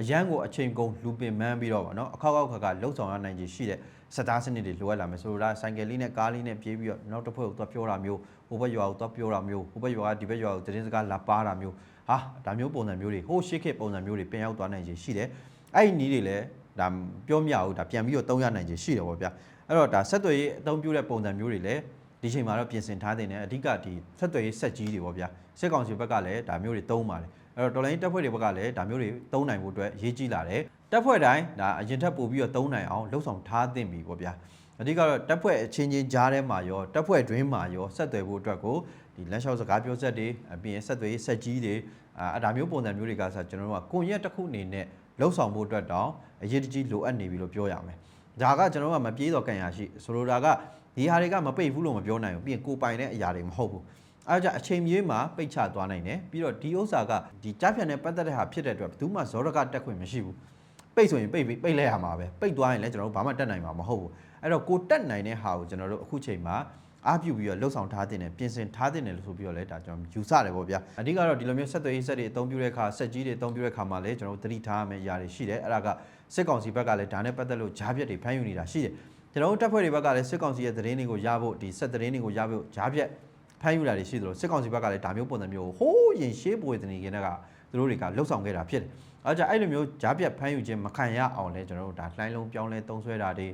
S1: အရန်ကိုအချိန်ကုန်လူပင်မန်းပြီးတော့ဗောနော်အခောက်ခောက်ခါခါလှုပ်ဆောင်ရနိုင်ခြင်းရှိတဲ့စတားစနစ်တွေလိုအပ်လာမယ်ဆိုတော့ဆိုင်ကယ်လေးနဲ့ကားလေးနဲ့ပြေးပြီးတော့နောက်တစ်ဖွဲ့ကိုသွားပြောတာမျိုးဟိုဘက်ရွာကိုသွားပြောတာမျိုးဟိုဘက်ရွာကဒီဘက်ရွာကိုသတင်းစကားလာပါတာမျိုး ဟာဒါမျိုးပုံစံမျိုးတွေဟိုရှေ့ခေတ်ပုံစံမျိုးတွေပြန်ရောက်သွားနိုင်ခြင်းရှိတယ်အဲ့ဒီနီးတွေလည်းဒါပြောမရဘူးဒါပြန်ပြီးတော့တုံးရနိုင်ခြင်းရှိတယ်ဗောဗျာအဲ့တော့ဒါဆက်သွယ်ရေးအသုံးပြုတဲ့ပုံစံမျိုးတွေလည်းဒီချိန်မှာတော့ပြင်ဆင်ထားတဲ့နဲ့အဓိကဒီဆက်သွယ်ရေးဆက်ကြီးတွေဗောဗျာစစ်ကောင်စီဘက်ကလည်းဒါမျိုးတွေသုံးပါတယ်အဲ့တော့တော်လိုင်းတပ်ဖွဲ့တွေဘက်ကလည်းဒါမျိုးတွေသုံးနိုင်ဖို့အတွက်ရေးကြီးလာတယ်တပ်ဖွဲ့တိုင်းဒါအရင်ထက်ပိုပြီးတော့သုံးနိုင်အောင်လှုပ်ဆောင်ထားသင့်ပြီပေါ့ဗျာအဓိကတော့တပ်ဖွဲ့အချင်းချင်းကြားထဲမှာရောတပ်ဖွဲ့တွင်းမှာရောဆက်သွယ်ဖို့အတွက်ကို ဒီလက်လျှောက်စကားပြောဆက်တွေပြီးရင်ဆက်သွယ်ရေးဆက်ကြီးတွေအဲဒါမျိုးပုံစံမျိုးတွေကဆိုကျွန်တော်တို့ကကိုရက်တစ်ခုအနေနဲ့လှုပ်ဆောင်ဖို့အတွက်တောင်အရေးတကြီးလိုအပ်နေပြီလို့ပြောရမယ်ဒါကကျွန်တော်တို့ကမပြေးတော့ကန်ရရှိဆိုလိုတာကဒီဟာတွေကမပိတ်ဘူးလို့မပြောနိုင်ဘူးပြီးရင်ကိုပိုင်တဲ့အရာတွေမဟုတ်ဘူးအဲကြအချိန်မြေးမှာပိတ်ချသွားနိုင်တယ်ပြီးတော့ဒီဥစ္စာကဒီကြားဖြတ်နဲ့ပတ်သက်တဲ့ဟာဖြစ်တဲ့အတွက်ဘယ်သူမှဇောရကတက်ခွင့်မရှိဘူးပိတ်ဆိုရင်ပိတ်ပြီးပိတ်လိုက်ရမှာပဲပိတ်သွားရင်လည်းကျွန်တော်တို့ဘာမှတက်နိုင်မှာမဟုတ်ဘူးအဲ့တော့ကိုတက်နိုင်တဲ့ဟာကိုကျွန်တော်တို့အခုချိန်မှာ အားပြုပြီးတော့လှုပ်ဆောင်ထားတဲ့နဲ့ပြင်ဆင်ထားတဲ့နဲ့လို့ဆိုပြီးတော့လည်းဒါကျွန်တော်ယူဆတယ်ပေါ့ဗျာအဓိကတော့ဒီလိုမျိုးဆက်သွယ်ရေးဆက်တွေအသုံးပြုတဲ့အခါဆက်ကြီးတွေအသုံးပြုတဲ့အခါမှာလည်းကျွန်တော်တို့သတိထားရမယ့်အရာတွေရှိတယ်အဲ့ဒါကစစ်ကောင်စီဘက်ကလည်းဒါနဲ့ပတ်သက်လို့ဂျားပြက်တွေဖမ်းယူနေတာရှိတယ်ကျွန်တော်တို့တပ်ဖွဲ့တွေဘက်ကလည်းစစ်ကောင်စီရဲ့သတင်းတွေကိုရဖို့ဒီဆက်သတင်းတွေကိုရဖို့ဂျားပြက်ဖမ်းယူလာတွေရှိသလိုစစ်ကောင်စီဘက်ကလည်းဒါမျိုးပုံစံမျိုးဟိုးရင်ရှေးပွေတဲ့နေကကသူတို့တွေကလှုပ်ဆောင်ခဲ့တာဖြစ်တယ်အဲကြအဲ့လိုမျိုးဂျားပြက်ဖမ်းယူခြင်းမခံရအောင်လဲကျွန်တော်တို့ဒါလှိုင်းလုံးပြောင်းလဲသုံးဆွဲတာတွေ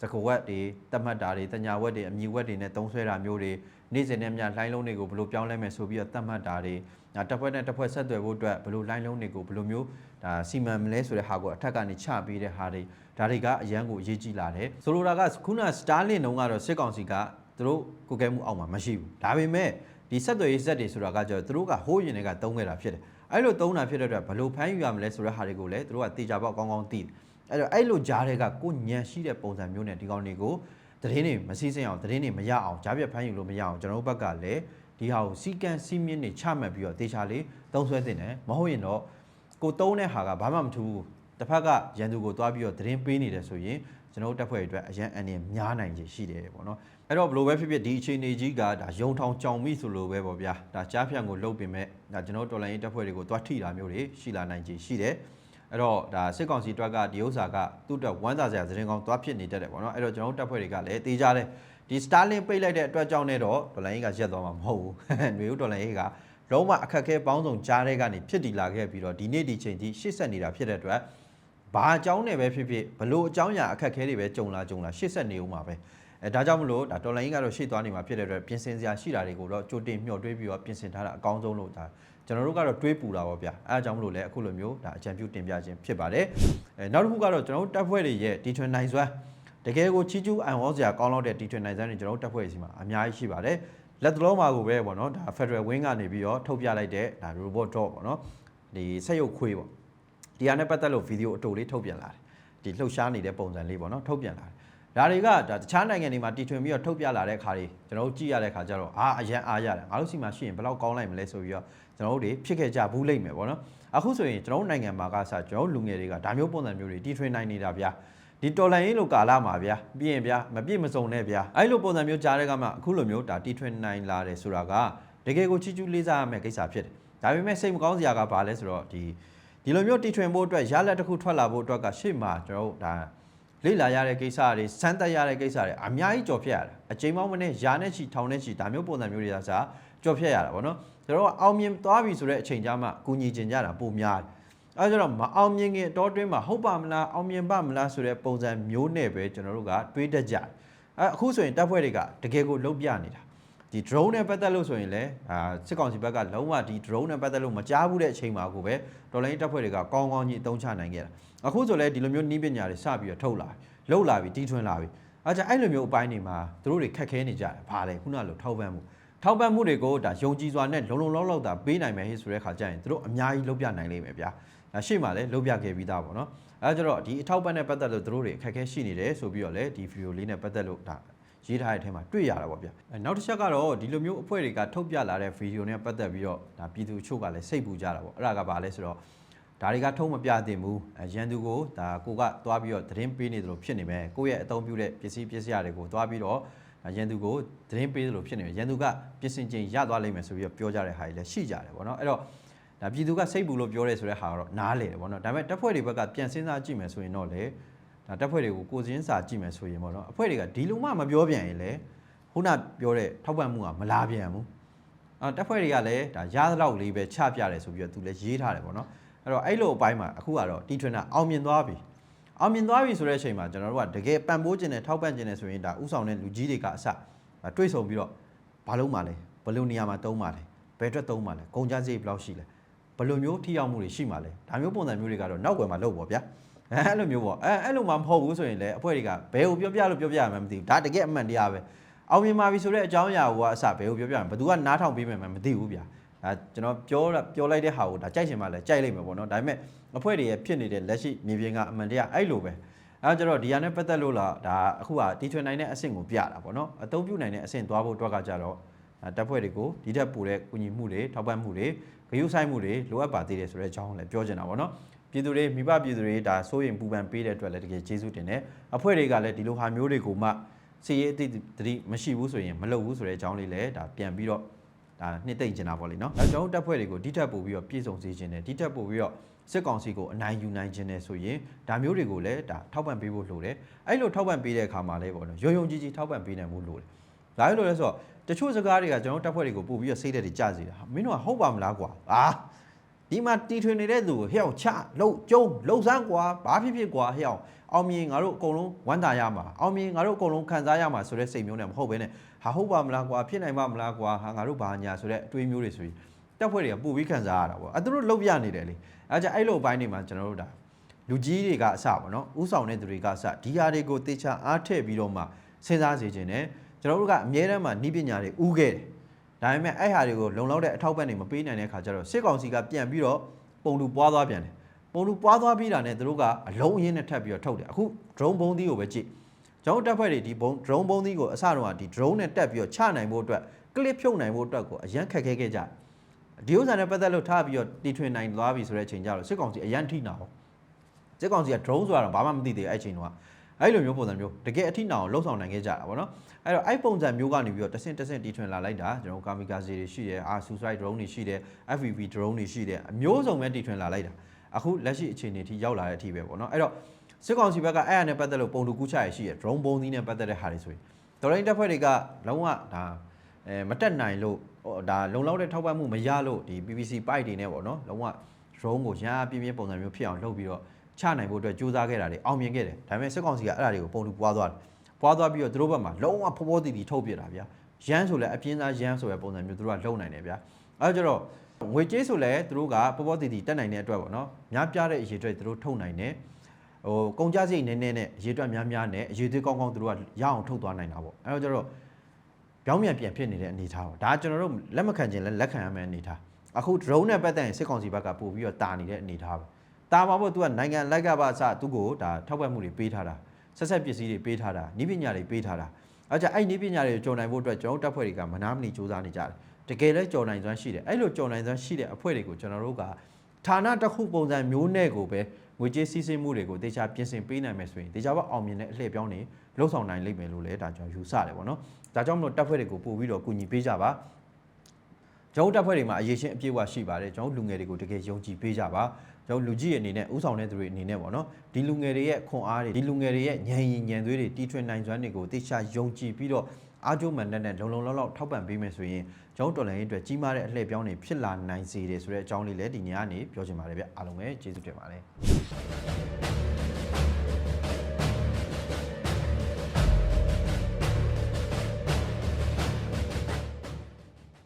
S1: စကဝက်တွေတတ်မှတ်တာတွေတညာဝက်တွေအမြီဝက်တွေနဲ့သုံးဆွဲတာမျိုးတွေနေ့စဉ်နဲ့မျှလိုင်းလုံးတွေကိုဘယ်လိုပြောင်းလဲမယ်ဆိုပြီးတော့တတ်မှတ်တာတွေဒါတစ်ဖွဲ့နဲ့တစ်ဖွဲ့ဆက်သွယ်ဖို့အတွက်ဘယ်လိုလိုင်းလုံးတွေကိုဘယ်လိုမျိုးဒါစီမံမလဲဆိုတဲ့ဟာကိုအထက်ကနေချပေးတဲ့ဟာတွေဒါတွေကအရန်ကိုအရေးကြီးလာတယ်ဆိုလိုတာကခုန Starlink တုန်းကတော့စစ်ကောင်စီကသူတို့ကိုကဲမှုအောက်မှာမရှိဘူးဒါပေမဲ့ဒီဆက်သွယ်ရေးဇက်တွေဆိုတာကကျတော့သူတို့ကဟိုးရင်တွေကတုံးခဲ့တာဖြစ်တယ်အဲ့လိုတုံးတာဖြစ်တဲ့အတွက်ဘယ်လိုဖမ်းယူရမလဲဆိုတဲ့ဟာတွေကိုလည်းသူတို့ကတေချာပေါက်ကောင်းကောင်းသိတယ် အဲ့တော့အဲ့လိုကြားတွေကကိုညံရှိတဲ့ပုံစံမျိုးနဲ့ဒီကောင်တွေကိုသတင်းတွေမစည်းစိမ်အောင်သတင်းတွေမရအောင်ကြားပြတ်ဖမ်းယူလို့မရအောင်ကျွန်တော်တို့ဘက်ကလည်းဒီဟာကိုစီကံစီမင်းတွေချမှတ်ပြီးတော့တေချာလေးသုံးဆွဲတင်တယ်မဟုတ်ရင်တော့ကိုတုံးတဲ့ဟာကဘာမှမထူးဘူးတစ်ဖက်ကရန်သူကိုတွားပြီးတော့သတင်းပေးနေတယ်ဆိုရင်ကျွန်တော်တို့တက်ဖွဲ့တွေအတွက်အရန်အန်ရများနိုင်ခြေရှိတယ်ပေါ့နော်အဲ့တော့ဘလို့ပဲဖြစ်ဖြစ်ဒီအခြေအနေကြီးကဒါယုံထောင်ကြောင်မိဆိုလိုပဲပေါ့ဗျာဒါကြားဖြန့်ကိုလှုပ်ပင်မဲ့ဒါကျွန်တော်တို့တော်လိုင်းရေးတက်ဖွဲ့တွေကိုတွားထိတာမျိုးတွေရှိလာနိုင်ခြေရှိတယ် အဲ့တော့ဒါစစ်ကောင်စီတွက်ကဒီဥစ္စာကသူ့အတွက်ဝမ်းသာစရာသတင်းကောင်းသွားဖြစ်နေတတ်တယ်ပေါ့နော်အဲ့တော့ကျွန်တော်တို့တက်ဖွဲ့တွေကလည်းတေးကြတယ်ဒီ Starlink ပိတ်လိုက်တဲ့အတွက်ကြောင့်လည်းတော့ဒေါ်လာရေးကရက်သွားမှာမဟုတ်ဘူးຫນွေဦးဒေါ်လာရေးကလုံးဝအခက်အခဲပေါင်းစုံကြားတဲ့ကနေဖြစ်တည်လာခဲ့ပြီးတော့ဒီနေ့ဒီချိန်ထိရှေ့ဆက်နေတာဖြစ်တဲ့အတွက်ဘာအကြောင်းနဲ့ပဲဖြစ်ဖြစ်ဘလို့အကြောင်းအရာအခက်အခဲတွေပဲကြုံလာကြုံလာရှေ့ဆက်နေဦးမှာပဲအဲဒါကြောင့်မလို့ဒါဒေါ်လာရေးကတော့ရှေ့သွားနေမှာဖြစ်တဲ့အတွက်ပြင်ဆင်စရာရှိတာတွေကိုတော့ကြိုတင်မျှော်တွေးပြီးတော့ပြင်ဆင်ထားတာအကောင်းဆုံးလို့ဒါ ကျွန်တော်တို့ကတော့တွေးပူတာပေါ့ဗျာအဲအကြောင်းမလို့လဲအခုလိုမျိုးဒါအကြံပြုတင်ပြခြင်းဖြစ်ပါတယ်အဲနောက်တစ်ခုကတော့ကျွန်တော်တို့တပ်ဖွဲ့တွေရဲ့တီထွင်နိုင်စွမ်းတကယ်ကိုချီကျူးအံ့ဩစရာကောင်းလောက်တဲ့တီထွင်နိုင်စွမ်းတွေကျွန်တော်တို့တပ်ဖွဲ့တွေစီမှာအများကြီးရှိပါတယ်လက်တလုံးမှာကိုပဲပေါ့နော်ဒါ Federal Wing ကနေပြီးတော့ထုတ်ပြလိုက်တဲ့ဒါ robot dog ပေါ့နော်ဒီဆက်ရုပ်ခွေးပေါ့ဒီဟာနဲ့ပတ်သက်လို့ဗီဒီယိုအတူလေးထုတ်ပြန်လာတယ်ဒီလှုပ်ရှားနေတဲ့ပုံစံလေးပေါ့နော်ထုတ်ပြန်လာတယ်ဒါတွေကဒါတခြားနိုင်ငံတွေမှာတီထွင်ပြီးတော့ထုတ်ပြလာတဲ့အခါတွေကျွန်တော်တို့ကြည့်ရတဲ့အခါကျတော့အာအရန်အားရတယ်ငါတို့စီမှာရှိရင်ဘယ်လောက်ကောင်းလိုက်မလဲဆိုပြီးတော့ ကျွန်တော်တို့တွေဖြစ်ခဲ့ကြဘူးလိမ့်မယ်ပေါ့နော်အခုဆိုရင်ကျွန်တော်တို့နိုင်ငံမှာကစကျွန်တော်တို့လူငယ်တွေကဒါမျိုးပုံစံမျိုးတွေတီထွင်နိုင်နေတာဗျာဒီတော်လန်ရေးလိုကာလမှာဗျာပြီးရင်ဗျာမပြည့်မစုံနဲ့ဗျာအဲ့လိုပုံစံမျိုးကြားတဲ့ကမှအခုလိုမျိုးဒါတီထွင်နိုင်လာတယ်ဆိုတာကတကယ်ကိုချီကျူးလေးစားရမယ့်ကိစ္စဖြစ်တယ်ဒါပေမဲ့စိတ်မကောင်းစရာကဘာလဲဆိုတော့ဒီဒီလိုမျိုးတီထွင်ဖို့အတွက်ရလက်တစ်ခုထွက်လာဖို့အတွက်ကရှေ့မှာကျွန်တော်တို့ဒါလေ့လာရတဲ့ကိစ္စတွေစမ်းသပ်ရတဲ့ကိစ္စတွေအများကြီးကြော်ဖြတ်ရတာအချိန်မောင်းမနဲ့ရာနဲ့ချီထောင်နဲ့ချီဒါမျိုးပုံစံမျိုးတွေကစားကြော်ဖြတ်ရတာဗောနော် ကျွန်တော်ကအောင်မြင်သွားပြီဆိုတဲ့အချိန်ကြမှာကူညီကျင်ကြတာပုံများတယ်အဲဒါကြောင့်မအောင်မြင်ခင်တောတွင်းမှာဟုတ်ပါမလားအောင်မြင်ပါမလားဆိုတဲ့ပုံစံမျိုးနဲ့ပဲကျွန်တော်တို့ကတွေးတတ်ကြတယ်အဲအခုဆိုရင်တပ်ဖွဲ့တွေကတကယ်ကိုလုံးပြနေတာဒီ drone နဲ့ပတ်သက်လို့ဆိုရင်လည်းအာစစ်ကောင်စီဘက်ကလုံးဝဒီ drone နဲ့ပတ်သက်လို့မကြားဘူးတဲ့အချိန်မှာကိုပဲတော်လိုင်းတပ်ဖွဲ့တွေကကောင်းကောင်းကြီးအသုံးချနိုင်ခဲ့တာအခုဆိုလည်းဒီလိုမျိုးနီးပညာတွေစပြီးတော့ထုတ်လာပြီလှုပ်လာပြီတီးထွင်လာပြီအဲကြအဲ့လိုမျိုးအပိုင်းတွေမှာသူတို့တွေခက်ခဲနေကြတယ်ဘာလဲခုနလိုထောက်ပံ့မှု ထောက်ပံ့မှုတွေကိုဒါယုံကြည်စွာနဲ့လုံလုံလောက်လောက်သာပေးနိုင်မယ်ဟေ့ဆိုတဲ့ခါကျရင်သူတို့အများကြီးလုပ်ပြနိုင်လိမ့်မယ်ဗျာအဲရှေ့မှာလည်းလုပ်ပြခဲ့ပြီးသားပေါ့နော်အဲကြတော့ဒီအထောက်ပံ့နဲ့ပတ်သက်လို့သူတို့တွေအခက်အခဲရှိနေတယ်ဆိုပြီးတော့လည်းဒီဗီဒီယိုလေးနဲ့ပတ်သက်လို့ဒါရေးထားတဲ့အထဲမှာတွေ့ရတာပေါ့ဗျအဲနောက်တစ်ချက်ကတော့ဒီလိုမျိုးအဖွဲ့တွေကထုတ်ပြလာတဲ့ဗီဒီယိုနဲ့ပတ်သက်ပြီးတော့ဒါပြည်သူအချို့ကလည်းစိတ်ပူကြတာပေါ့အဲ့ဒါကဘာလဲဆိုတော့ဒါတွေကထုံးမပြသင့်ဘူးအဲရန်သူကိုဒါကိုကသွားပြီးတော့သတင်းပေးနေသလိုဖြစ်နေမယ်ကိုယ့်ရဲ့အသုံးပြုတဲ့ပစ္စည်းပစ္စည်းတွေကိုသွားပြီးတော့ ရန်သူကိုသတင်းပေးသလိုဖြစ်နေတယ်ရန်သူကပြင်ဆင်ချိန်ရသွားလိမ့်မယ်ဆိုပြီးတော့ပြောကြတဲ့ဟာတွေလည်းရှိကြတယ်ပေါ့နော်အဲ့တော့ဒါပြည်သူကစိတ်ပူလို့ပြောရဲဆိုတဲ့ဟာကတော့နားလေတယ်ပေါ့နော်ဒါပေမဲ့တပ်ဖွဲ့တွေဘက်ကပြန်စဉ်းစားကြည့်မယ်ဆိုရင်တော့လေဒါတပ်ဖွဲ့တွေကိုကိုစင်းစာကြည့်မယ်ဆိုရင်ပေါ့နော်အဖွဲ့တွေကဒီလိုမှမပြောပြန်ရင်လေခုနပြောတဲ့ထောက်ပံ့မှုကမလာပြန်ဘူးအာတပ်ဖွဲ့တွေကလည်းဒါရသလောက်လေးပဲချပြတယ်ဆိုပြီးတော့သူလည်းရေးထားတယ်ပေါ့နော်အဲ့တော့အဲ့လိုအပိုင်းမှာအခုကတော့တီထွင်တာအောင်မြင်သွားပြီ အောင်မြင်သွားပြီဆိုတဲ့အချိန်မှာကျွန်တော်တို့ကတကယ်ပံ့ပိုးခြင်းနဲ့ထောက်ပံ့ခြင်းနဲ့ဆိုရင်ဒါဥဆောင်တဲ့လူကြီးတွေကအစတွေးဆုံပြီးတော့ဘာလို့မှလဲဘယ်လိုနေရာမှာတုံးမှလဲဘယ်အတွက်တုံးမှလဲကုန်ကြမ်းစရိတ်ဘယ်လောက်ရှိလဲဘယ်လိုမျိုးထိရောက်မှုတွေရှိမှလဲဒါမျိုးပုံစံမျိုးတွေကတော့နောက်ွယ်မှာလုပ်ပေါ့ဗျာအဲအဲ့လိုမျိုးပေါ့အဲအဲ့လိုမှမဟုတ်ဘူးဆိုရင်လည်းအဖွဲ့တွေကဘယ်ကိုပြောပြလို့ပြောပြရမှန်းမသိဘူးဒါတကယ်အမှန်တရားပဲအောင်မြင်ပါပြီဆိုတဲ့အကြောင်းအရာကအစဘယ်ကိုပြောပြရမလဲဘယ်သူကနားထောင်ပေးမယ်မှမသိဘူးဗျာ ဒါကျွန်တော်ပြောပြောလိုက်တဲ့ဟာကိုဒါကြိုက်ရှင်မှလည်းကြိုက်လိုက်မယ်ပေါ့နော်ဒါပေမဲ့အဖွဲ့တွေရဲ့ဖြစ်နေတဲ့လက်ရှိမြေပြင်ကအမှန်တရားအဲ့လိုပဲအဲကြတော့ဒီဟာနဲ့ပတ်သက်လို့လားဒါအခုကတီထွင်နိုင်တဲ့အဆင့်ကိုပြတာပေါ့နော်အသုံးပြုနိုင်တဲ့အဆင့်သွားဖို့အတွက်ကကြတော့တပ်ဖွဲ့တွေကိုဒီထက်ပိုတဲ့ကူညီမှုတွေထောက်ပံ့မှုတွေဂရုစိုက်မှုတွေလိုအပ်ပါသေးတယ်ဆိုတဲ့အကြောင်းလည်းပြောချင်တာပေါ့နော်ပြည်သူတွေမိဘပြည်သူတွေဒါစိုးရင်ပူပန်ပေးတဲ့အတွက်လည်းတကယ်ကျေးဇူးတင်တယ်အဖွဲ့တွေကလည်းဒီလိုဟာမျိုးတွေကိုမှစီရေးအတိတတိမရှိဘူးဆိုရင်မလုပ်ဘူးဆိုတဲ့အကြောင်းလေးလည်းဒါပြန်ပြီးတော့ ဒါနှစ်သိမ့်ချင်တာပေါ့လေနော်အဲကျွန်တော်တပ်ဖွဲ့တွေကိုဒီထက်ပိုပြီးတော့ပြည်စုံစေခြင်းနဲ့ဒီထက်ပိုပြီးတော့စစ်ကောင်စီကိုအနိုင်ယူနိုင်ခြင်းနဲ့ဆိုရင်ဒါမျိုးတွေကိုလည်းဒါထောက်ပံ့ပေးဖို့လိုတယ်အဲ့လိုထောက်ပံ့ပေးတဲ့အခါမှာလည်းပေါ့နော်ရုံရုံကြီးကြီးထောက်ပံ့ပေးနိုင်ဖို့လိုတယ်ဒါလို့လဲဆိုတော့တချို့စကားတွေကကျွန်တော်တပ်ဖွဲ့တွေကိုပို့ပြီးတော့စိတ်ဓာတ်တွေကြစေတာမင်းတို့ကဟုတ်ပါမလားကွာအာဒီမှာတီထွင်နေတဲ့သူကိုဟဲ့အောင်ချလှုပ်ကျုံလှုပ်ဆန်းကွာဘာဖြစ်ဖြစ်ကွာဟဲ့အောင် အောင်မြင်ငါတို့အကုန်လုံးဝမ်းသာရမှာအောင်မြင်ငါတို့အကုန်လုံးခံစားရမှာဆိုတဲ့စိတ်မျိုးနဲ့မဟုတ်ဘဲနဲ့ဟာဟုတ်ပါမလားကွာဖြစ်နိုင်ပါမလားကွာဟာငါတို့ဘာညာဆိုတဲ့အတွေးမျိုးတွေဆိုရင်တက်ဖွဲ့တွေကပူပြီးခံစားရတာပေါ့အဲသူတို့လှုပ်ပြနေတယ်လေအဲကြင့်အဲ့လိုအပိုင်းတွေမှာကျွန်တော်တို့ဒါလူကြီးတွေကအစပေါ့နော်ဥဆောင်တဲ့သူတွေကအစဒီဟာတွေကိုတေချာအားထည့်ပြီးတော့မှစဉ်းစားစေခြင်းနဲ့ကျွန်တော်တို့ကအမြဲတမ်းမှဤပညာတွေဥခဲ့တယ်ဒါပေမဲ့အဲ့ဟာတွေကိုလုံလောက်တဲ့အထောက်ပံ့တွေမပေးနိုင်တဲ့ခါကျတော့စစ်ကောင်စီကပြန်ပြီးတော့ပုံတူပွားသွားပြန်တယ် ပုံတူပွားသွားပြီးတာနဲ့သူတို့ကအလုံးအင်းနဲ့ထပ်ပြီးတော့ထုတ်တယ်အခု drone ဘုံသီးကိုပဲကြည့်ကျွန်တော်တို့တပ်ဖွဲ့တွေဒီဘုံ drone ဘုံသီးကိုအစတုန်းကဒီ drone နဲ့တက်ပြီးတော့ချနိုင်ဖို့အတွက် clip ဖြုတ်နိုင်ဖို့အတွက်ကိုအရန်ခက်ခဲခဲ့ကြတယ်ဒီဥစ္စာနဲ့ပတ်သက်လို့ထားပြီးတော့တီထွင်နိုင်သွားပြီဆိုတဲ့အချိန်ကျတော့စစ်ကောင်စီအရန်ထိနာအောင်စစ်ကောင်စီက drone ဆိုတာတော့ဘာမှမသိသေးဘူးအဲ့အချိန်တုန်းကအဲ့လိုမျိုးပုံစံမျိုးတကယ်အထိနာအောင်လှုပ်ဆောင်နိုင်ခဲ့ကြတာဗောနော်အဲ့တော့အဲ့ပုံစံမျိုးကနေပြီးတော့တဆင့်တဆင့်တီထွင်လာလိုက်တာကျွန်တော်ကာမီကာဇီတွေရှိတယ်အာဆူဆိုက် drone တွေရှိတယ် FPV drone တွေရှိတယ်အမျိုးစုံပဲတီထွင်လာလိုက်တာ အခုလက်ရှိအခြေအနေထိရောက်လာတဲ့အထိပဲဗောနော်အဲ့တော့စစ်ကောင်စီဘက်ကအဲ့အနဲ့ပတ်သက်လို့ပုံတူကူးချရရှိရ drone ပုံသီးနဲ့ပတ်သက်တဲ့ဟာတွေဆိုရင်တော်လိုင်းတပ်ဖွဲ့တွေကလုံးဝဒါအဲမတက်နိုင်လို့ဟိုဒါလုံလောက်တဲ့ထောက်ပံ့မှုမရလို့ဒီ PPC pipe တွေနဲ့ပေါ့နော်လုံးဝ drone ကိုရမ်းပြင်းပြင်းပုံစံမျိုးဖြစ်အောင်လုပ်ပြီးတော့ချနိုင်ဖို့အတွက်ကြိုးစားခဲ့တာတွေအောင်မြင်ခဲ့တယ်ဒါပေမဲ့စစ်ကောင်စီကအဲ့ဒါတွေကိုပုံတူပွားသွားတယ်ပွားသွားပြီးတော့သူတို့ဘက်မှာလုံးဝဖောဖောတီတီထုတ်ပြတာဗျာရမ်းဆိုလဲအပြင်းသားရမ်းဆိုတဲ့ပုံစံမျိုးသူတို့ကလုံနိုင်တယ်ဗျာအဲဒါကြတော့ ငွေကြေးဆိုလဲသူတို့ကဖောဖောတီတီတက်နိုင်တဲ့အတွက်ပေါ့နော်များပြားတဲ့အရေးအတွက်သူတို့ထုတ်နိုင်တယ်ဟိုကုန်ကြစရိတ်နည်းနည်းနဲ့အရေးအတွက်များများနဲ့အရေးသွေးကောင်းကောင်းသူတို့ကရအောင်ထုတ်သွားနိုင်တာပေါ့အဲဒါကြတော့ပြောင်းပြန်ပြန်ဖြစ်နေတဲ့အနေအထားပေါ့ဒါကျွန်တော်တို့လက်မခံခြင်းလဲလက်ခံရမယ့်အနေအထားအခု drone နဲ့ပတ်သက်ရင်စစ်ကောင်စီဘက်ကပို့ပြီးတော့တာနေတဲ့အနေအထားပဲတာမှာပေါ့သူကနိုင်ငံလိုက်ကပါအစသူ့ကိုဒါထောက်ပံ့မှုတွေပေးထားတာဆက်ဆက်ပစ္စည်းတွေပေးထားတာဤပညာတွေပေးထားတာအဲကြအဲ့ဤပညာတွေကိုကြော်နိုင်ဖို့အတွက်ကျွန်တော်တို့တပ်ဖွဲ့တွေကမနာမနေစူးစမ်းနေကြတယ် တကယ်လဲကြော်နိုင်စွမ်းရှိတယ်အဲ့လိုကြော်နိုင်စွမ်းရှိတဲ့အဖွဲ့တွေကိုကျွန်တော်တို့ကဌာနတစ်ခုပုံစံမျိုးနဲ့ကိုပဲငွေကြေးစည်းစိမ်မှုတွေကိုတေချာပြင်ဆင်ပေးနိုင်မယ်ဆိုရင်တေချာဘအောင်မြင်တဲ့အလှည့်ပြောင်းတွေလှုပ်ဆောင်နိုင်လိမ့်မယ်လို့လည်းဒါကျွန်တော်ယူဆတယ်ပေါ့နော်ဒါကြောင့်မလို့တပ်ဖွဲ့တွေကိုပို့ပြီးတော့ကူညီပေးကြပါကျွန်တော်တို့တပ်ဖွဲ့တွေမှာအရေးချင်းအပြည့်အဝရှိပါတယ်ကျွန်တော်တို့လူငယ်တွေကိုတကယ်ယုံကြည်ပေးကြပါကျွန်တော်လူကြီးရဲ့အနေနဲ့ဥဆောင်တဲ့သူတွေအနေနဲ့ပေါ့နော်ဒီလူငယ်တွေရဲ့ခွန်အားတွေဒီလူငယ်တွေရဲ့ဉာဏ်ရည်ဉာဏ်သွေးတွေတီထွင်နိုင်စွမ်းတွေကိုတေချာယုံကြည်ပြီးတော့ အားကျိုးမှန်တဲ့နဲ့လုံလုံလောက်လောက်ထောက်ပံ့ပေးမယ်ဆိုရင်ကျွန်တော်တော်လည်းအတွက်ကြီးမားတဲ့အလှည့်ပြောင်းတွေဖြစ်လာနိုင်စေတယ်ဆိုတဲ့အကြောင်းလေးလည်းဒီညကနေပြောချင်ပါတယ်ဗျအားလုံးပဲကျေးဇူးတင်ပါတယ်